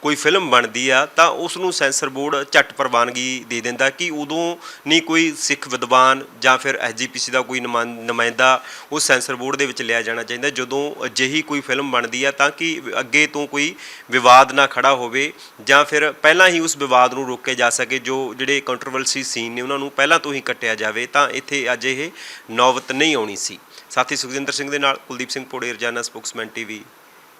ਕੋਈ ਫਿਲਮ ਬਣਦੀ ਆ ਤਾਂ ਉਸ ਨੂੰ ਸੈਂਸਰ ਬੋਰਡ ਝੱਟ ਪ੍ਰਵਾਨਗੀ ਦੇ ਦਿੰਦਾ ਕਿ ਉਦੋਂ ਨਹੀਂ ਕੋਈ ਸਿੱਖ ਵਿਦਵਾਨ ਜਾਂ ਫਿਰ ਐਸਜੀਪੀਸੀ ਦਾ ਕੋਈ ਨੁਮਾਇੰ- ਨੁਮਾਇੰਦਾ ਉਹ ਸੈਂਸਰ ਬੋਰਡ ਦੇ ਵਿੱਚ ਲਿਆ ਜਾਣਾ ਚਾਹੀਦਾ। ਜਦੋਂ ਅਜਿਹੀ ਕੋਈ ਫਿਲਮ ਬਣਦੀ ਆ ਤਾਂ ਕਿ ਅੱਗੇ ਤੋਂ ਕੋਈ ਵਿਵਾਦ ਨਾ ਖੜਾ ਹੋਵੇ ਜਾਂ ਫਿਰ ਪਹਿਲਾਂ ਹੀ ਉਸ ਵਿਵਾਦ ਨੂੰ ਰੋਕਿਆ ਜਾ ਸਕੇ, ਜੋ ਜਿਹੜੇ ਕੰਟਰੋਵਰਸੀ ਸੀਨ ਨੇ ਉਹਨਾਂ ਨੂੰ ਪਹਿਲਾਂ ਤੋਂ ਹੀ ਕੱਟਿਆ ਜਾਵੇ, ਤਾਂ ਇੱਥੇ ਅੱਜ ਇਹ ਨੌਬਤ ਨਹੀਂ ਆਉਣੀ ਸੀ। ਸਾਥੀ ਸੁਖਜਿੰਦਰ ਸਿੰਘ ਦੇ ਨਾਲ ਕੁਲਦੀਪ ਸਿੰਘ ਪੋੜੇ ਰਜਾਨਾ ਸਪੋਕਸਮੈਨ ਟੀਵੀ।